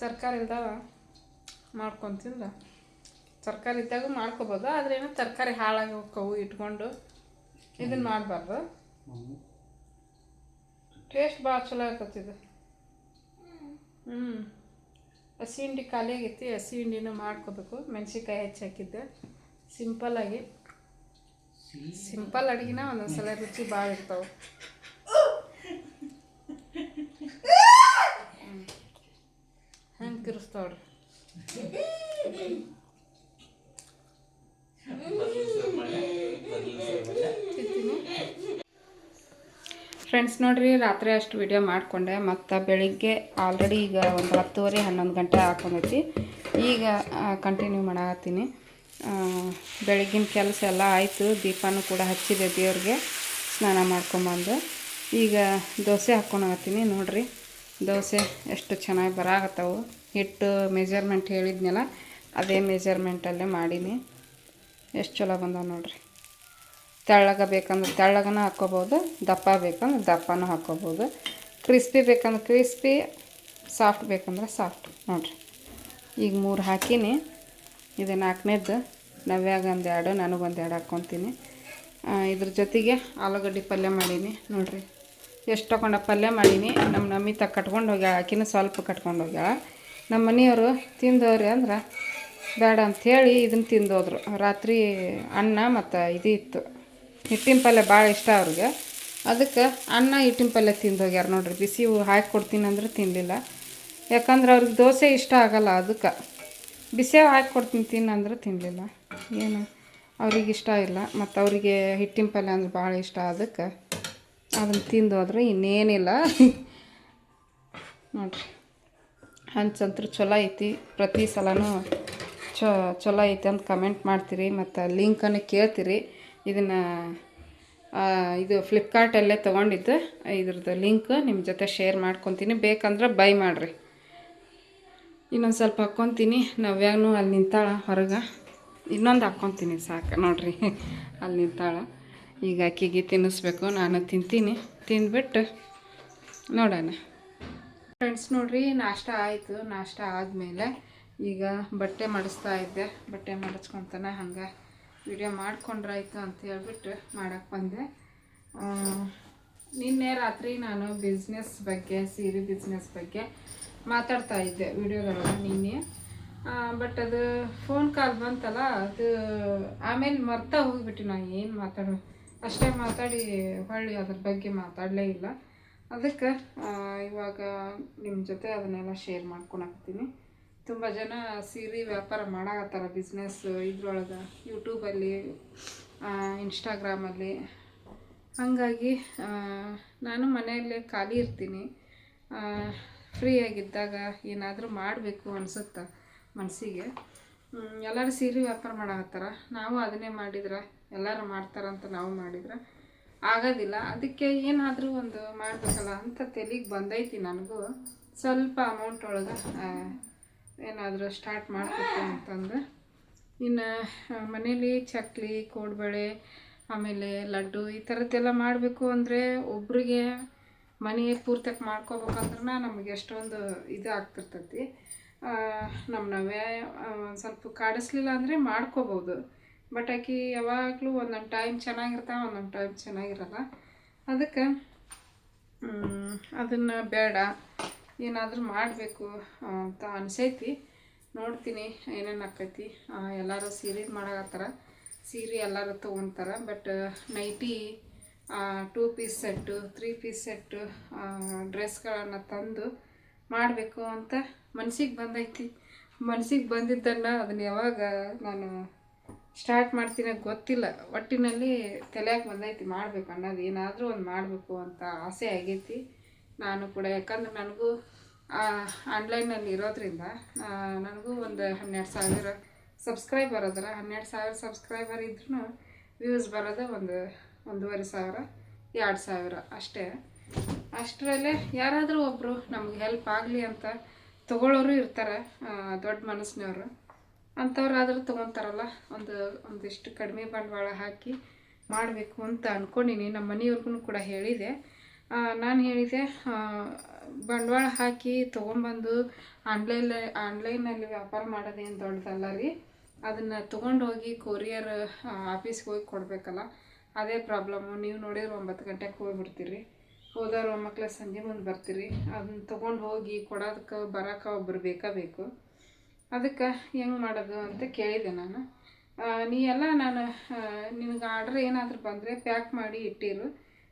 ತರಕಾರಿ ಇಲ್ದಾಗ ಮಾಡ್ಕೊತಿಂದ ತರಕಾರಿ ಇದ್ದಾಗ ಮಾಡ್ಕೊಬೋದು ಆದರೆ ಏನೋ ತರಕಾರಿ ಹಾಳಾಗಿ ಹೋಕ್ಕವು ಇಟ್ಕೊಂಡು. ಇದನ್ನು ಮಾಡಬಾರ್ದು. ಟೇಸ್ಟ್ ಭಾಳ ಚಲೋ ಆಕತ್ತಿದೆ ಹ್ಞೂ ಹಸಿ ಹಿಂಡಿ ಖಾಲಿ ಹಸಿ ಹಿಂಡಿನ ಮಾಡ್ಕೋಬೇಕು. ಮೆಣ್ಸಿನ್ಕಾಯಿ ಹೆಚ್ಚಿ ಹಾಕಿದ್ದೆ. ಸಿಂಪಲ್ಲಾಗಿ ಸಿಂಪಲ್ ಅಡುಗೆನ ಒಂದೊಂದು ಸಲ ರುಚಿ ಭಾಳ ಇರ್ತಾವೆ. ಹಂಗೆ ತಿರ್ಸ್ತಾವ್ರಿ ಫ್ರೆಂಡ್ಸ್ ನೋಡಿರಿ, ರಾತ್ರಿ ಅಷ್ಟು ವಿಡಿಯೋ ಮಾಡಿಕೊಂಡೆ. ಮತ್ತು ಬೆಳಿಗ್ಗೆ ಆಲ್ರೆಡಿ ಈಗ ಒಂದು ಹತ್ತುವರೆ, ಹನ್ನೊಂದು ಗಂಟೆ ಹಾಕೊಂಡೈತಿ ಈಗ ಕಂಟಿನ್ಯೂ ಮಾಡತ್ತೀನಿ ಬೆಳಗಿನ ಕೆಲಸ ಎಲ್ಲ ಆಯಿತು. ದೀಪನೂ ಕೂಡ ಹಚ್ಚಿದೆ ದೇವ್ರಿಗೆ. ಸ್ನಾನ ಮಾಡ್ಕೊಂಬಂದು. ಈಗ ದೋಸೆ ಹಾಕ್ಕೊಂಡೋಗತ್ತೀನಿ ನೋಡಿರಿ, ದೋಸೆ ಎಷ್ಟು ಚೆನ್ನಾಗಿ ಬರಾಕತ್ತವು. ಹಿಟ್ಟು ಮೆಜರ್ಮೆಂಟ್ ಹೇಳಿದ್ನಲ್ಲ, ಅದೇ ಮೆಜರ್ಮೆಂಟಲ್ಲೇ ಮಾಡೀನಿ. ಎಷ್ಟು ಚಲೋ ಬಂದಾವೆ ನೋಡ್ರಿ. ತೆಳ್ಳಗೆ ಬೇಕಂದ್ರೆ ತೆಳ್ಳಗನ ಹಾಕ್ಕೋಬೋದು, ದಪ್ಪ ಬೇಕಂದ್ರೆ ದಪ್ಪನೂ ಹಾಕ್ಕೋಬೋದು. ಕ್ರಿಸ್ಪಿ ಬೇಕಂದ್ರೆ ಕ್ರಿಸ್ಪಿ, ಸಾಫ್ಟ್ ಬೇಕಂದ್ರೆ ಸಾಫ್ಟ್. ನೋಡಿರಿ, ಈಗ ಮೂರು ಹಾಕೀನಿ. ಇದು ನಾಲ್ಕನೇದು. ನವ್ಯಾಗ ಒಂದು ಎರಡು ನನಗೊಂದು ಎರಡು ಹಾಕ್ಕೊತೀನಿ ಇದ್ರ ಜೊತೆಗೆ ಆಲೂಗಡ್ಡೆ ಪಲ್ಯ ಮಾಡೀನಿ. ನೋಡಿರಿ, ಎಷ್ಟು ತೊಗೊಂಡ ಪಲ್ಯ ಮಾಡೀನಿ. ನಮ್ಮ ನಮಿತ ಕಟ್ಕೊಂಡು ಹೋಗ್ಯಾಳ, ಆಕಿನ ಸ್ವಲ್ಪ ಕಟ್ಕೊಂಡು ಹೋಗ್ಯಾಳ. ನಮ್ಮ ಮನೆಯವರು ತಿಂದವ್ರಿ ಅಂದ್ರೆ, ಬೇಡ ಅಂಥೇಳಿ ಇದನ್ನು ತಿಂದೋದ್ರು. ರಾತ್ರಿ ಅನ್ನ ಮತ್ತು ಇದು ಇತ್ತು. ಹಿಟ್ಟಿನ ಪಲ್ಯ ಭಾಳ ಇಷ್ಟ ಅವ್ರಿಗೆ. ಅದಕ್ಕೆ ಅನ್ನ ಹಿಟ್ಟಿನ ಪಲ್ಯ ತಿಂದು ಹೋಗ್ಯಾರ ನೋಡ್ರಿ. ಬಿಸಿ ಹಾಕಿ ಕೊಡ್ತೀನಿ ಅಂದ್ರೆ ತಿನ್ನಲಿಲ್ಲ ಯಾಕಂದ್ರೆ ಅವ್ರಿಗೆ ದೋಸೆ ಇಷ್ಟ ಆಗಲ್ಲ ಅದಕ್ಕೆ. ಬಿಸಿ ಹಾಕಿ ಕೊಡ್ತೀನಿ ತಿನ್ನಂದ್ರೆ ತಿನ್ನಲಿಲ್ಲ ಏನು? ಅವ್ರಿಗೆ ಇಷ್ಟ ಇಲ್ಲ. ಮತ್ತು ಅವರಿಗೆ ಹಿಟ್ಟಿನ ಪಲ್ಯ ಅಂದ್ರೆ ಭಾಳ ಇಷ್ಟ ಅದಕ್ಕೆ. ಅದನ್ನು ತಿಂದು ಹೋದ್ರೆ ಇನ್ನೇನಿಲ್ಲ. ನೋಡ್ರಿ. ಹಂಚಂತ್ರ ಚಲೋ ಐತಿ. ಪ್ರತಿ ಸಲನೂ ಚಲೋ ಐತಿ ಅಂತ ಕಮೆಂಟ್ ಮಾಡ್ತೀರಿ. ಮತ್ತು ಲಿಂಕನ್ನು ಕೇಳ್ತೀರಿ. ಇದನ್ನು ಇದು ಫ್ಲಿಪ್ಕಾರ್ಟಲ್ಲೇ ತೊಗೊಂಡಿದ್ದು. ಇದ್ರದ್ದು ಲಿಂಕ್ ನಿಮ್ಮ ಜೊತೆ ಶೇರ್ ಮಾಡ್ಕೊತೀನಿ. ಬೇಕಂದ್ರೆ ಬೈ ಮಾಡಿರಿ. ಇನ್ನೊಂದು ಸ್ವಲ್ಪ ಹಾಕ್ಕೊತೀನಿ. ನವ್ಯಾಗೂ ಅಲ್ಲಿ ನಿಂತಾಳ ಹೊರಗೆ. ಇನ್ನೊಂದು ಹಾಕ್ಕೊತೀನಿ ಸಾಕು ನೋಡ್ರಿ. ಅಲ್ಲಿ ನಿಂತಾಳ. ಈಗ ಅಕ್ಕಿಗೆ ತಿನ್ನಿಸ್ಬೇಕು. ನಾನು ತಿಂತೀನಿ. ತಿಂದ್ಬಿಟ್ಟು ನೋಡೋಣ. ಫ್ರೆಂಡ್ಸ್ ನೋಡಿರಿ, ನಾಷ್ಟ ಆಯಿತು. ನಾಷ್ಟ ಆದಮೇಲೆ ಈಗ ಬಟ್ಟೆ ಮಡಿಸ್ತಾ ಇದ್ದೆ. ಬಟ್ಟೆ ಮಾಡಿಸ್ಕೊತಾನೆ ಹಂಗೆ ವಿಡಿಯೋ ಮಾಡ್ಕೊಂಡ್ರಾಯ್ತು ಅಂತ ಹೇಳ್ಬಿಟ್ಟು ಮಾಡಕ್ಕೆ ಬಂದೆ. ನಿನ್ನೆ ರಾತ್ರಿ ನಾನು ಬಿಸ್ನೆಸ್ ಬಗ್ಗೆ, ಸೀರೆ ಬಿಸ್ನೆಸ್ ಬಗ್ಗೆ ಮಾತಾಡ್ತಾ ಇದ್ದೆ ವಿಡಿಯೋದೊಳಗೆ ನಿನ್ನೆ. ಬಟ್ ಅದು ಫೋನ್ ಕಾಲ್ ಬಂತಲ್ಲ, ಅದು ಆಮೇಲೆ ಮರ್ತಾ ಹೋಗಿಬಿಟ್ಟು ನಾನು ಏನು ಮಾತಾಡೋ, ಅಷ್ಟೇ ಮಾತಾಡಿ ಹೊಳ್ಳಿ ಅದ್ರ ಬಗ್ಗೆ ಮಾತಾಡಲೇ ಇಲ್ಲ. ಅದಕ್ಕೆ ಇವಾಗ ನಿಮ್ಮ ಜೊತೆ ಅದನ್ನೆಲ್ಲ ಶೇರ್ ಮಾಡ್ಕೊಳಕತ್ತೀನಿ ತುಂಬ ಜನ ಸೀರೆ ವ್ಯಾಪಾರ ಮಾಡಾಕತ್ತಾರ ಬಿಸ್ನೆಸ್ ಇದ್ರೊಳಗೆ ಯೂಟ್ಯೂಬಲ್ಲಿ ಇನ್ಸ್ಟಾಗ್ರಾಮಲ್ಲಿ ಹಾಗಾಗಿ ನಾನು ಮನೆಯಲ್ಲೇ ಖಾಲಿ ಇರ್ತೀನಿ. ಫ್ರೀ ಆಗಿದ್ದಾಗ ಏನಾದರೂ ಮಾಡಬೇಕು ಅನಿಸುತ್ತೆ ಮನಸ್ಸಿಗೆ ಎಲ್ಲರೂ ಸೀರೆ ವ್ಯಾಪಾರ ಮಾಡಾಕತ್ತಾರ. ನಾವು ಅದನ್ನೇ ಮಾಡಿದ್ರೆ, ಎಲ್ಲರೂ ಮಾಡ್ತಾರಂತ ನಾವು ಮಾಡಿದ್ರೆ ಆಗೋದಿಲ್ಲ. ಅದಕ್ಕೆ ಏನಾದರೂ ಒಂದು ಮಾಡಬೇಕಲ್ಲ ಅಂತ ತೆಲಿಗೆ ಬಂದೈತಿ ನನಗೂ. ಸ್ವಲ್ಪ ಅಮೌಂಟ್ ಒಳಗೆ ಏನಾದರೂ ಸ್ಟಾರ್ಟ್ ಮಾಡಬೇಕು ಅಂತಂದು ಇನ್ನು ಮನೇಲಿ ಚಕ್ಲಿ, ಕೋಡ್ಬಳೆ, ಆಮೇಲೆ ಲಡ್ಡು ಈ ಥರದ್ದೆಲ್ಲ ಮಾಡಬೇಕು ಅಂದರೆ ಒಬ್ರಿಗೆ ಮನೆ ಪೂರ್ತಕ್ಕೆ ಮಾಡ್ಕೋಬೇಕಂದ್ರೆ ನಮಗೆ ಎಷ್ಟೊಂದು ಇದು ಆಗ್ತಿರ್ತೈತಿ. ನಮ್ಮ ನಾವೇ ಒಂದು ಸ್ವಲ್ಪ ಕಾಡಿಸ್ಲಿಲ್ಲ ಅಂದರೆ ಮಾಡ್ಕೋಬೋದು. ಬಟ್ ಆಕಿ ಯಾವಾಗಲೂ ಒಂದೊಂದು ಟೈಮ್ ಚೆನ್ನಾಗಿರ್ತಾವೆ ಒಂದೊಂದು ಟೈಮ್ ಚೆನ್ನಾಗಿರಲ್ಲ. ಅದಕ್ಕೆ ಅದನ್ನು ಬೇಡ. ಏನಾದರೂ ಮಾಡಬೇಕು ಅಂತ ಅನಿಸೈತಿ. ನೋಡ್ತೀನಿ ಏನೇನು ಆಕೈತಿ. ಎಲ್ಲರೂ ಸೀರೆ ಮಾಡಾಕತ್ತಾರ. ಸೀರೆ ಎಲ್ಲರೂ ತೊಗೊತಾರೆ. But nighty two piece set three piece set ಡ್ರೆಸ್ಗಳನ್ನು ತಂದು ಮಾಡಬೇಕು ಅಂತ ಮನ್ಸಿಗೆ ಬಂದೈತಿ. ಮನ್ಸಿಗೆ ಬಂದಿದ್ದನ್ನು ಅದನ್ನ ಯಾವಾಗ ನಾನು ಸ್ಟಾರ್ಟ್ ಮಾಡ್ತೀನಿ ಗೊತ್ತಿಲ್ಲ. ಒಟ್ಟಿನಲ್ಲಿ ತಲೆಯಾಗಿ ಬಂದೈತಿ. ಮಾಡಬೇಕು ಅನ್ನೋದು ಏನಾದರೂ ಒಂದು ಮಾಡಬೇಕು ಅಂತ ಆಸೆ ಆಗೈತಿ. ನಾನು ಕೂಡ, ಯಾಕಂದ್ರೆ ನನಗೂ ಆನ್ಲೈನಲ್ಲಿ ಇರೋದ್ರಿಂದ ನನಗೂ ಒಂದು ಹನ್ನೆರಡು ಸಾವಿರ ಸಬ್ಸ್ಕ್ರೈಬರ್ ಅದರ. ಹನ್ನೆರಡು ಸಾವಿರ ಸಬ್ಸ್ಕ್ರೈಬರ್ ಇದ್ರೂ ವ್ಯೂಸ್ ಬರೋದು ಒಂದು, ಒಂದೂವರೆ ಸಾವಿರ, ಎರಡು ಸಾವಿರ ಅಷ್ಟೇ. ಅಷ್ಟರಲ್ಲೇ ಯಾರಾದರೂ ಒಬ್ಬರು ನಮ್ಗೆ ಹೆಲ್ಪ್ ಆಗಲಿ ಅಂತ ತಗೊಳ್ಳೋರು ಇರ್ತಾರೆ ದೊಡ್ಡ ಮನಸ್ಸಿನವರು. ಅಂಥವ್ರಾದ್ರೂ ತೊಗೊತಾರಲ್ಲ, ಒಂದು, ಒಂದಿಷ್ಟು ಕಡಿಮೆ ಬಂಡವಾಳ ಹಾಕಿ ಮಾಡಬೇಕು ಅಂತ ಅಂದ್ಕೊಂಡಿನಿ ನಮ್ಮ ಮನೆಯವ್ರಿಗೂ ಕೂಡ ಹೇಳಿದೆ. ನಾನು ಹೇಳಿದೆ ಬಂಡವಾಳ ಹಾಕಿ ತೊಗೊಂಬಂದು ಆನ್ಲೈನ್ ಆನ್ಲೈನಲ್ಲಿ ವ್ಯಾಪಾರ ಮಾಡೋದೇನು ದೊಡ್ಡದಲ್ಲ ರೀ. ಅದನ್ನು ತೊಗೊಂಡೋಗಿ ಕೊರಿಯರ್ ಆಫೀಸ್ಗೆ ಹೋಗಿ ಕೊಡಬೇಕಲ್ಲ, ಅದೇ ಪ್ರಾಬ್ಲಮ್ಮು ನೀವು ನೋಡಿದ್ರೆ ಒಂಬತ್ತು ಗಂಟೆಗೆ ಹೋಗ್ಬಿಡ್ತೀರಿ. ಹೋದವ್ರು ಮಕ್ಕಳ ಸಂಜೆ ಮುಂದೆ ಬರ್ತೀರಿ. ಅದನ್ನ ತೊಗೊಂಡು ಹೋಗಿ ಕೊಡೋದಕ್ಕೆ ಬರೋಕೆ ಒಬ್ಬರು ಬೇಕಾ ಬೇಕು. ಅದಕ್ಕೆ ಹೆಂಗೆ ಮಾಡೋದು ಅಂತ ಕೇಳಿದೆ ನಾನು. ನೀ ಎಲ್ಲ ನಾನು ನಿನಗೆ ಆರ್ಡ್ರ್ ಏನಾದರೂ ಬಂದರೆ ಪ್ಯಾಕ್ ಮಾಡಿ ಇಟ್ಟಿರು.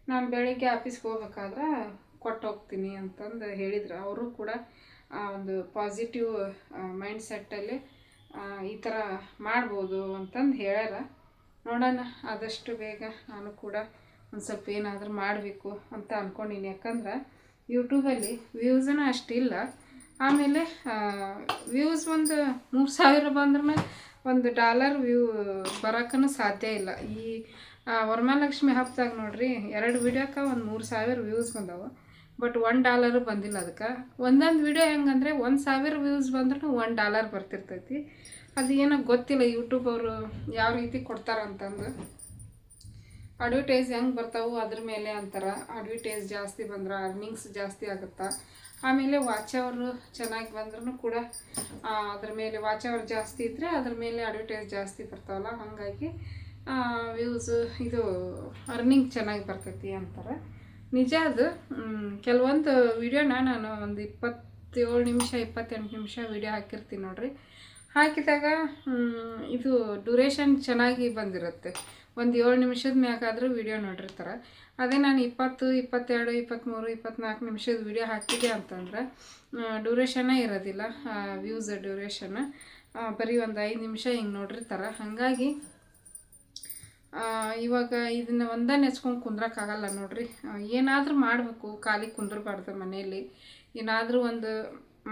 ನಾನು ಬೆಳಿಗ್ಗೆ ಆಫೀಸ್ಗೆ ಹೋಗ್ಬೇಕಾದ್ರೆ ಕೊಟ್ಟು ಹೋಗ್ತೀನಿ ಅಂತಂದು ಹೇಳಿದ್ರು. ಅವರು ಕೂಡ ಆ, ಒಂದು ಪಾಸಿಟಿವ್ ಮೈಂಡ್ ಸೆಟ್ಟಲ್ಲಿ ಈ ಥರ ಮಾಡ್ಬೋದು ಅಂತಂದು ಹೇಳ್ಯಾರ. ನೋಡೋಣ ಆದಷ್ಟು ಬೇಗ ನಾನು ಕೂಡ ಒಂದು ಸ್ವಲ್ಪ ಏನಾದರೂ ಮಾಡಬೇಕು ಅಂತ ಅಂದ್ಕೊಂಡಿನಿ ಯಾಕಂದ್ರೆ ಯೂಟ್ಯೂಬಲ್ಲಿ ವ್ಯೂಸನ ಅಷ್ಟಿಲ್ಲ ಆಮೇಲೆ ವ್ಯೂಸ್ ಒಂದು ಮೂರು ಸಾವಿರ ಬಂದ್ರೆ ಒಂದು ಡಾಲರ್ ವ್ಯೂ ಬರೋಕ್ಕೂ ಸಾಧ್ಯ ಇಲ್ಲ. ಈ ವರಮಹಾಲಕ್ಷ್ಮಿ ಹಬ್ದಾಗ ನೋಡ್ರಿ, ಎರಡು ವಿಡಿಯೋಕ್ಕೆ ಒಂದು ಮೂರು ಸಾವಿರ ವ್ಯೂಸ್ ಬಂದವು. ಬಟ್ ಒನ್ ಡಾಲರು ಬಂದಿಲ್ಲ ಅದಕ್ಕೆ ಒಂದೊಂದು ವಿಡಿಯೋ ಹೆಂಗಂದ್ರೆ ಒಂದು ಸಾವಿರ ವ್ಯೂಸ್ ಬಂದ್ರೂ ಒನ್ ಡಾಲರ್ ಬರ್ತಿರ್ತೈತಿ. ಅದು ಏನೋ ಗೊತ್ತಿಲ್ಲ ಯೂಟ್ಯೂಬ್ ಅವರು ಯಾವ ರೀತಿ ಕೊಡ್ತಾರಂತಂದು ಅಡ್ವರ್ಟೈಸ್ ಹೆಂಗೆ ಬರ್ತಾವು ಅದ್ರ ಮೇಲೆ ಅಂತಾರೆ. ಅಡ್ವರ್ಟೈಸ್ ಜಾಸ್ತಿ ಬಂದ್ರೆ ಅರ್ನಿಂಗ್ಸ್ ಜಾಸ್ತಿ ಆಗುತ್ತಾ. ಆಮೇಲೆ ವಾಚ್ ಚೆನ್ನಾಗಿ ಬಂದ್ರೂ ಕೂಡ ಅದ್ರ ಮೇಲೆ ವಾಚ್ ಜಾಸ್ತಿ ಇದ್ದರೆ ಅದ್ರ ಮೇಲೆ ಅಡ್ವರ್ಟೈಸ್ ಜಾಸ್ತಿ ಬರ್ತಾವಲ್ಲ, ಹಾಗಾಗಿ ವ್ಯೂಸ್ ಇದು ಅರ್ನಿಂಗ್ ಚೆನ್ನಾಗಿ ಬರ್ತೈತಿ ಅಂತಾರೆ. ನಿಜ ಅದು ಕೆಲವೊಂದು ವಿಡಿಯೋನ ನಾನು ಒಂದು ಇಪ್ಪತ್ತೇಳು ನಿಮಿಷ, ಇಪ್ಪತ್ತೆಂಟು ನಿಮಿಷ ವಿಡಿಯೋ ಹಾಕಿರ್ತೀನಿ ನೋಡ್ರಿ. ಹಾಕಿದಾಗ ಇದು ಡ್ಯೂರೇಷನ್ ಚೆನ್ನಾಗಿ ಬಂದಿರುತ್ತೆ. ಒಂದು ಏಳು ನಿಮಿಷದ ಮ್ಯಾಗಾದರೂ ವಿಡಿಯೋ ನೋಡಿರ್ತಾರೆ. ಅದೇ ನಾನು ಇಪ್ಪತ್ತು, ಇಪ್ಪತ್ತೆರಡು ಇಪ್ಪತ್ತ್ಮೂರು ಇಪ್ಪತ್ತ್ನಾಲ್ಕು ನಿಮಿಷದ ವಿಡಿಯೋ ಹಾಕಿದೆ ಅಂತಂದ್ರೆ ಡ್ಯೂರೇಷನ್ನೇ ಇರೋದಿಲ್ಲ ವ್ಯೂಸ್ ಡ್ಯೂರೇಷನ್ ಬರೀ ಒಂದು ಐದು ನಿಮಿಷ ಹಿಂಗೆ ನೋಡಿರ್ತಾರೆ. ಹಾಗಾಗಿ ಇವಾಗ ಇದನ್ನ ಒಂದೇ ನೆಚ್ಕೊಂಡು ಕುಂದ್ರಕ್ಕಾಗಲ್ಲ ನೋಡ್ರಿ. ಏನಾದರೂ ಮಾಡಬೇಕು, ಖಾಲಿ ಕುಂದ್ರಬಾರ್ದು ಮನೆಯಲ್ಲಿ ಏನಾದರೂ ಒಂದು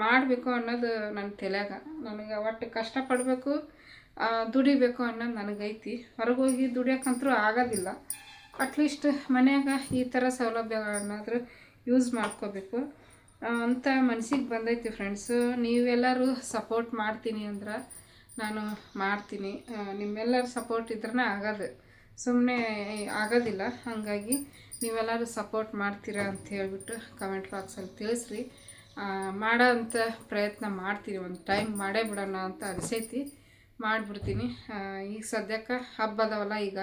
ಮಾಡಬೇಕು ಅನ್ನೋದು ನನ್ನ ತಲೆಯಾಗ. ನನಗೆ ಒಟ್ಟು ಕಷ್ಟಪಡಬೇಕು ದುಡಿಬೇಕು ಅನ್ನೋದು ನನಗೈತಿ. ಹೊರಗೆ ಹೋಗಿ ದುಡಿಯೋಕ್ಕಂತೂ ಆಗೋದಿಲ್ಲ. ಅಟ್ಲೀಸ್ಟ್ ಮನೆಯಾಗ ಈ ಥರ ಸೌಲಭ್ಯಗಳನ್ನಾದರೂ ಯೂಸ್ ಮಾಡ್ಕೋಬೇಕು. ಅಂತ ಮನಸ್ಸಿಗೆ ಬಂದೈತಿ ಫ್ರೆಂಡ್ಸು ನೀವೆಲ್ಲರೂ ಸಪೋರ್ಟ್ ಮಾಡ್ತೀನಿ ಅಂದ್ರೆ ನಾನು ಮಾಡ್ತೀನಿ. ನಿಮ್ಮೆಲ್ಲರ ಸಪೋರ್ಟ್ ಇದ್ರೇ ಆಗೋದು. ಸುಮ್ಮನೆ ಆಗೋದಿಲ್ಲ ಹಾಗಾಗಿ ನೀವೆಲ್ಲರೂ ಸಪೋರ್ಟ್ ಮಾಡ್ತೀರಾ ಅಂತ ಹೇಳಿಬಿಟ್ಟು ಕಮೆಂಟ್ ಬಾಕ್ಸಲ್ಲಿ ತಿಳಿಸ್ರಿ. ಆ, ಮಾಡೋ ಅಂಥ ಪ್ರಯತ್ನ ಮಾಡ್ತೀನಿ ಒಂದು ಟೈಮ್ ಮಾಡೇ ಬಿಡೋಣ ಅಂತ ಅನಿಸೈತಿ. ಮಾಡಿಬಿಡ್ತೀನಿ. ಈಗ ಸದ್ಯಕ್ಕೆ ಹಬ್ಬ ಅದಾವಲ್ಲ ಈಗ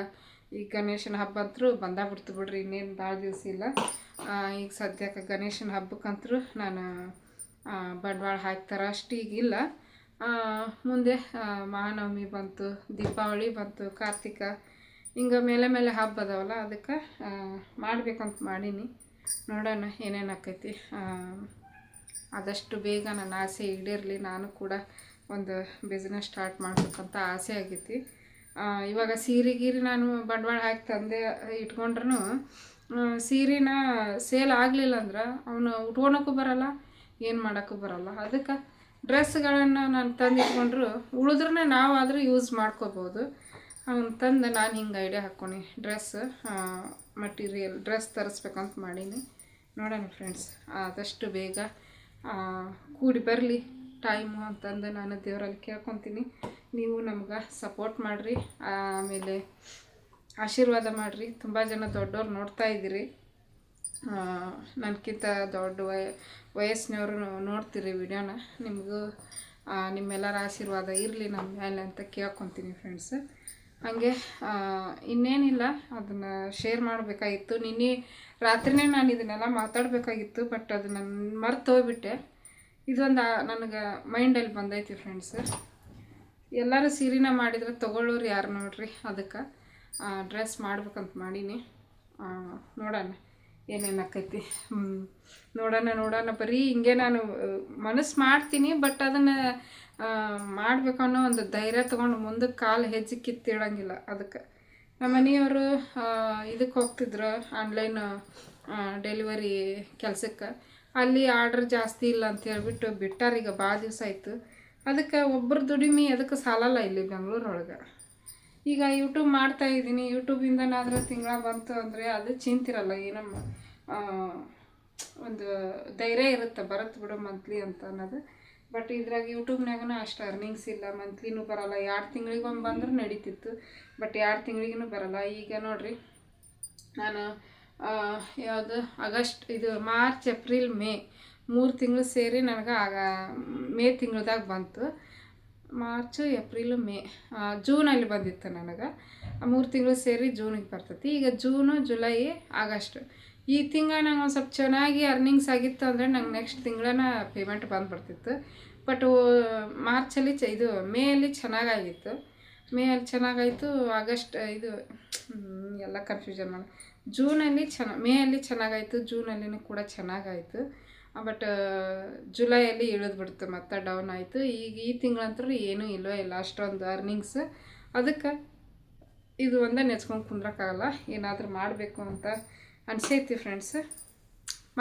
ಈ ಗಣೇಶನ ಹಬ್ಬ ಅಂತೂ ಬಂದಾಗ್ಬಿಡ್ತು ಬಿಡ್ರಿ ಇನ್ನೇನು ಭಾಳ ದಿವಸ ಇಲ್ಲ. ಈಗ ಸದ್ಯಕ್ಕೆ ಗಣೇಶನ ಹಬ್ಬಕ್ಕಂತರೂ ನಾನು ಬಂಡವಾಳ ಹಾಕ್ತಾರೆ ಅಷ್ಟು ಈಗಿಲ್ಲ ಮುಂದೆ ಮಹಾನವಮಿ ಬಂತು ದೀಪಾವಳಿ ಬಂತು ಕಾರ್ತಿಕ ಹಿಂಗೆ ಮೇಲೆ ಮೇಲೆ ಹಬ್ಬ ಅದಾವಲ್ಲ, ಅದಕ್ಕೆ ಮಾಡಬೇಕಂತ ಮಾಡೀನಿ. ನೋಡೋಣ ಏನೇನು ಆಕೈತಿ. ಆದಷ್ಟು ಬೇಗ ನನ್ನ ಆಸೆ ಈಡೇರಲಿ. ನಾನು ಕೂಡ ಒಂದು ಬಿಸ್ನೆಸ್ ಸ್ಟಾರ್ಟ್ ಮಾಡ್ಬೇಕಂತ ಆಸೆ ಆಗೈತಿ. ಇವಾಗ ಸೀರೆ ಗೀರೆ ನಾನು ಬಂಡವಾಳ ಹಾಕಿ ತಂದೆ ಇಟ್ಕೊಂಡ್ರೂ ಸೀರೆನ ಸೇಲ್ ಆಗಲಿಲ್ಲ ಅಂದ್ರೆ ಅವನು ಉಟ್ಕೊಳಕ್ಕೂ ಬರಲ್ಲ, ಏನು ಮಾಡೋಕ್ಕೂ ಬರಲ್ಲ. ಅದಕ್ಕೆ ಡ್ರೆಸ್ಗಳನ್ನು ನಾನು ತಂದಿಟ್ಕೊಂಡ್ರು ಉಳಿದ್ರನ್ನ ನಾವಾದರೂ ಯೂಸ್ ಮಾಡ್ಕೋಬೋದು. ಅವ್ನು ತಂದು ನಾನು ಹಿಂಗೆ ಐಡಿಯಾ ಹಾಕ್ಕೊನಿ. ಡ್ರೆಸ್ ಮಟೀರಿಯಲ್ ಡ್ರೆಸ್ ತರಿಸ್ಬೇಕಂತ ಮಾಡೀನಿ. ನೋಡೋಣ ಫ್ರೆಂಡ್ಸ್ ಆದಷ್ಟು ಬೇಗ ಕೂಡಿ ಬರಲಿ. ಟೈಮು ಅಂತಂದು ನಾನು ದೇವರಲ್ಲಿ ಕೇಳ್ಕೊತೀನಿ. ನೀವು ನಮ್ಗೆ ಸಪೋರ್ಟ್ ಮಾಡಿರಿ. ಆಮೇಲೆ ಆಶೀರ್ವಾದ ಮಾಡಿರಿ. ತುಂಬ ಜನ ದೊಡ್ಡವ್ರು ನೋಡ್ತಾ ಇದ್ದೀರಿ. ನನಗಿಂತ ದೊಡ್ಡ ವಯ, ವಯಸ್ಸಿನವರು ನೋಡ್ತೀರಿ ವಿಡಿಯೋನ. ನಿಮಗೂ ನಿಮ್ಮೆಲ್ಲರ ಆಶೀರ್ವಾದ ಇರಲಿ ನಮ್ಮ ಮೇಲೆ ಅಂತ ಕೇಳ್ಕೊತೀನಿ ಫ್ರೆಂಡ್ಸ್ ಹಾಗೆ ಇನ್ನೇನಿಲ್ಲ, ಅದನ್ನು ಶೇರ್ ಮಾಡಬೇಕಾಗಿತ್ತು. ನಿನ್ನೆ ರಾತ್ರಿನೇ ನಾನು ಇದನ್ನೆಲ್ಲ ಮಾತಾಡಬೇಕಾಗಿತ್ತು ಬಟ್ ಅದು ನಾನು ಮರ್ತು ಹೋಗ್ಬಿಟ್ಟೆ. ಇದೊಂದು ನನಗೆ ಮೈಂಡಲ್ಲಿ ಬಂದೈತಿ ಫ್ರೆಂಡ್ಸ್ ಎಲ್ಲರೂ ಸೀರೆನ ಮಾಡಿದರೆ ತೊಗೊಳ್ಳೋರು ಯಾರು ನೋಡ್ರಿ? ಅದಕ್ಕೆ ಡ್ರೆಸ್ ಮಾಡ್ಬೇಕಂತ ಮಾಡೀನಿ. ನೋಡೋಣ ಏನೇನು ಆಕೈತಿ ನೋಡೋಣ ನೋಡೋಣ. ಬರೀ ಹಿಂಗೆ ನಾನು ಮನಸ್ಸು ಮಾಡ್ತೀನಿ ಬಟ್ ಅದನ್ನು ಮಾಡಬೇಕು ಅನ್ನೋ ಒಂದು ಧೈರ್ಯ ತೊಗೊಂಡು ಮುಂದಕ್ಕೆ ಕಾಲು ಹೆಜ್ಜೆ ಕಿತ್ತಿಡಂಗಿಲ್ಲ ಅದಕ್ಕೆ ನಮ್ಮ ಮನೆಯವರು ಇದಕ್ಕೆ ಹೋಗ್ತಿದ್ರು ಆನ್ಲೈನ್ ಡೆಲಿವರಿ ಕೆಲಸಕ್ಕೆ. ಅಲ್ಲಿ ಆರ್ಡ್ರ್ ಜಾಸ್ತಿ ಇಲ್ಲ ಅಂತ ಹೇಳ್ಬಿಟ್ಟು ಬಿಟ್ಟಾರ ಈಗ ಭಾಳ ದಿವಸ ಆಯಿತು. ಅದಕ್ಕೆ ಒಬ್ಬರು ದುಡಿಮೆ ಅದಕ್ಕೆ ಸಾಲಲ್ಲ ಇಲ್ಲಿ ಬೆಂಗಳೂರೊಳಗೆ. ಈಗ ಯೂಟ್ಯೂಬ್ ಮಾಡ್ತಾ ಇದ್ದೀನಿ. ಯೂಟ್ಯೂಬಿಂದನಾದರೂ ತಿಂಗಳ ಬಂತು ಅಂದರೆ ಅದು ಚಿಂತಿರಲ್ಲ, ಏನಮ್ಮ ಒಂದು ಧೈರ್ಯ ಇರುತ್ತೆ ಬರುತ್ತೆ ಬಿಡು ಮಂತ್ಲಿ ಅಂತ ಅನ್ನೋದು. ಬಟ್ ಇದ್ರಾಗ ಯೂಟ್ಯೂಬ್ನಾಗೂ ಅಷ್ಟು ಅರ್ನಿಂಗ್ಸ್ ಇಲ್ಲ ಮಂತ್ಲಿನೂ ಬರಲ್ಲ. ಎರಡು ತಿಂಗಳಿಗೊಂದು ಬಂದ್ರೆ ನಡೀತಿತ್ತು ಬಟ್ ಎರಡು ತಿಂಗಳಿಗೂ ಬರಲ್ಲ. ಈಗ ನೋಡಿರಿ, ನಾನು ಯಾವುದು, ಆಗಸ್ಟ್, ಇದು ಮಾರ್ಚ್, ಏಪ್ರಿಲ್, ಮೇ ಮೂರು ತಿಂಗಳು ಸೇರಿ ನನಗೆ ಆಗ, ಮೇ ತಿಂಗಳದಾಗ ಬಂತು. ಮಾರ್ಚು, ಏಪ್ರಿಲು, ಮೇ ಜೂನಲ್ಲಿ ಬಂದಿತ್ತು ನನಗೆ. ಮೂರು ತಿಂಗಳು ಸೇರಿ ಜೂನಿಗೆ ಬರ್ತೈತಿ. ಈಗ ಜೂನು, ಜುಲೈ, ಆಗಸ್ಟ್ ಈ ತಿಂಗಳ ನಂಗೆ ಒಂದು ಸ್ವಲ್ಪ ಚೆನ್ನಾಗಿ ಅರ್ನಿಂಗ್ಸ್ ಆಗಿತ್ತು ಅಂದರೆ ನಂಗೆ ನೆಕ್ಸ್ಟ್ ತಿಂಗಳನ ಪೇಮೆಂಟ್ ಬಂದು ಬರ್ತಿತ್ತು ಬಟ್ ಮಾರ್ಚಲ್ಲಿ ಚ, ಇದು ಮೇ ಅಲ್ಲಿ ಚೆನ್ನಾಗಾಗಿತ್ತು. ಮೇ ಅಲ್ಲಿ ಚೆನ್ನಾಗಾಯಿತು, ಆಗಸ್ಟ್, ಇದು ಎಲ್ಲ ಕನ್ಫ್ಯೂಷನ್ ಮಾಡಿ, ಜೂನಲ್ಲಿ ಚೆನ್ನ ಮೇ ಅಲ್ಲಿ ಚೆನ್ನಾಗಾಯಿತು, ಜೂನಲ್ಲಿನೂ ಕೂಡ ಚೆನ್ನಾಗಾಯಿತು. ಬಟ್ ಜುಲೈಯಲ್ಲಿ ಇಳಿದ್ಬಿಡ್ತು, ಮತ್ತೆ ಡೌನ್ ಆಯಿತು. ಈಗ ಈ ತಿಂಗಳಂತೂ ಏನೂ ಇಲ್ಲವೋ ಇಲ್ಲ, ಅಷ್ಟೊಂದು ಅರ್ನಿಂಗ್ಸ್ ಅದಕ್ಕೆ ಇದು ಒಂದೇ ನೆಚ್ಕೊಂಡು ಕುಂದ್ರಕ್ಕಾಗಲ್ಲ, ಏನಾದರೂ ಮಾಡಬೇಕು ಅಂತ ಅನ್ಸೈತಿ ಫ್ರೆಂಡ್ಸ್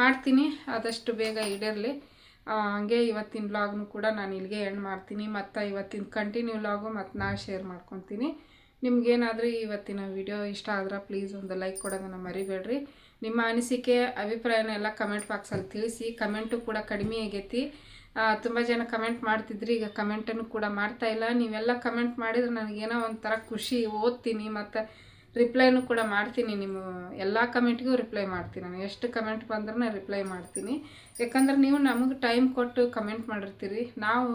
ಮಾಡ್ತೀನಿ. ಆದಷ್ಟು ಬೇಗ ಈಡೇರಲಿ ಹಂಗೆ ಇವತ್ತಿನ ವ್ಲಾಗ್ನು ಕೂಡ ನಾನು ಇಲ್ಲಿಗೆ ಎಂಡ್ ಮಾಡ್ತೀನಿ. ಮತ್ತು ಇವತ್ತಿನ ಕಂಟಿನ್ಯೂ ವ್ಲಾಗು ಮತ್ತು ನಾ ಶೇರ್ ಮಾಡ್ಕೊತೀನಿ. ನಿಮ್ಗೇನಾದರೂ ಇವತ್ತಿನ ವಿಡಿಯೋ ಇಷ್ಟ ಆದ್ರೆ ಪ್ಲೀಸ್ ಒಂದು ಲೈಕ್ ಕೊಡೋದನ್ನು ಮರಿಬೇಡ್ರಿ. ನಿಮ್ಮ ಅನಿಸಿಕೆ, ಅಭಿಪ್ರಾಯನ ಎಲ್ಲ ಕಮೆಂಟ್ ಬಾಕ್ಸಲ್ಲಿ ತಿಳಿಸಿ. ಕಮೆಂಟು ಕೂಡ ಕಡಿಮೆ ಆಗೈತಿ. ತುಂಬ ಜನ ಕಮೆಂಟ್ ಮಾಡ್ತಿದ್ರಿ. ಈಗ ಕಮೆಂಟನ್ನು ಕೂಡ ಮಾಡ್ತಾ ಇಲ್ಲ. ನೀವೆಲ್ಲ ಕಮೆಂಟ್ ಮಾಡಿದ್ರೆ ನನಗೇನೋ ಒಂಥರ ಖುಷಿ. ಓದ್ತೀನಿ. ಮತ್ತು ರಿಪ್ಲೈನು ಕೂಡ ಮಾಡ್ತೀನಿ. ನಿಮ್ಮ ಎಲ್ಲ ಕಮೆಂಟ್ಗೂ ರಿಪ್ಲೈ ಮಾಡ್ತೀನಿ ನಾನು. ಎಷ್ಟು ಕಮೆಂಟ್ ಬಂದ್ರೂ ರಿಪ್ಲೈ ಮಾಡ್ತೀನಿ. ಯಾಕಂದ್ರೆ ನೀವು ನಮಗೆ ಟೈಮ್ ಕೊಟ್ಟು ಕಮೆಂಟ್ ಮಾಡಿರ್ತೀರಿ. ನಾವು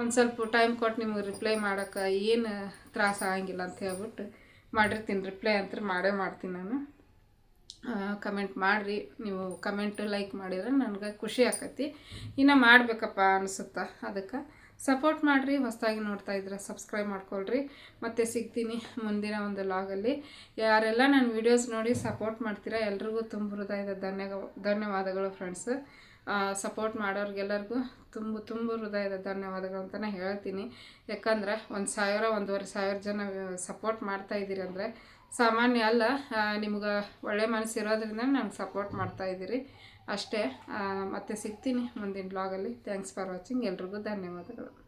ಒಂದು ಸ್ವಲ್ಪ ಟೈಮ್ ಕೊಟ್ಟು ನಿಮಗೆ ರಿಪ್ಲೈ ಮಾಡೋಕೆ ಏನು ತ್ರಾಸ ಆಗಂಗಿಲ್ಲ ಅಂತ ಹೇಳ್ಬಿಟ್ಟು ಮಾಡಿರ್ತೀನಿ. ರಿಪ್ಲೈ ಅಂತ ಮಾಡೇ ಮಾಡ್ತೀನಿ ನಾನು. ಕಮೆಂಟ್ ಮಾಡಿರಿ. ನೀವು ಕಮೆಂಟು ಲೈಕ್ ಮಾಡಿದ್ರೆ ನನಗೆ ಖುಷಿ ಆಕತಿ. ಇನ್ನು ಮಾಡಬೇಕಪ್ಪ ಅನಿಸುತ್ತಾ ಅದಕ್ಕೆ? ಸಪೋರ್ಟ್ ಮಾಡಿರಿ, ಹೊಸದಾಗಿ ನೋಡ್ತಾ ಇದ್ರೆ ಸಬ್ಸ್ಕ್ರೈಬ್ ಮಾಡ್ಕೊಳ್ರಿ. ಮತ್ತೆ ಸಿಗ್ತೀನಿ ಮುಂದಿನ ಒಂದು ಲಾಗಲ್ಲಿ ಯಾರೆಲ್ಲ ನನ್ನ ವೀಡಿಯೋಸ್ ನೋಡಿ ಸಪೋರ್ಟ್ ಮಾಡ್ತೀರಾ, ಎಲ್ರಿಗೂ ತುಂಬ ಹೃದಯದ ಧನ್ಯ ಧನ್ಯವಾದಗಳು ಫ್ರೆಂಡ್ಸ್ ಸಪೋರ್ಟ್ ಮಾಡೋರಿಗೆಲ್ಲರಿಗೂ ತುಂಬ ತುಂಬ ಹೃದಯದ ಧನ್ಯವಾದಗಳು ಅಂತಲೇ ಹೇಳ್ತೀನಿ. ಯಾಕಂದ್ರೆ ಒಂದು ಸಾವಿರ, ಒಂದೂವರೆ ಸಾವಿರ ಜನ ಸಪೋರ್ಟ್ ಮಾಡ್ತಾ ಇದ್ದೀರಿ ಅಂದರೆ ಸಾಮಾನ್ಯ ಅಲ್ಲ. ನಿಮ್ಗೆ ಒಳ್ಳೆ ಮನಸ್ಸು ಇರೋದ್ರಿಂದ ನಂಗೆ ಸಪೋರ್ಟ್ ಮಾಡ್ತಾ ಇದ್ದೀರಿ. ಅಷ್ಟೇ. ಮತ್ತೆ ಸಿಗ್ತೀನಿ ಮುಂದಿನ ಬ್ಲಾಗಲ್ಲಿ ಥ್ಯಾಂಕ್ಸ್ ಫಾರ್ ವಾಚಿಂಗ್ ಎಲ್ರಿಗೂ ಧನ್ಯವಾದಗಳು.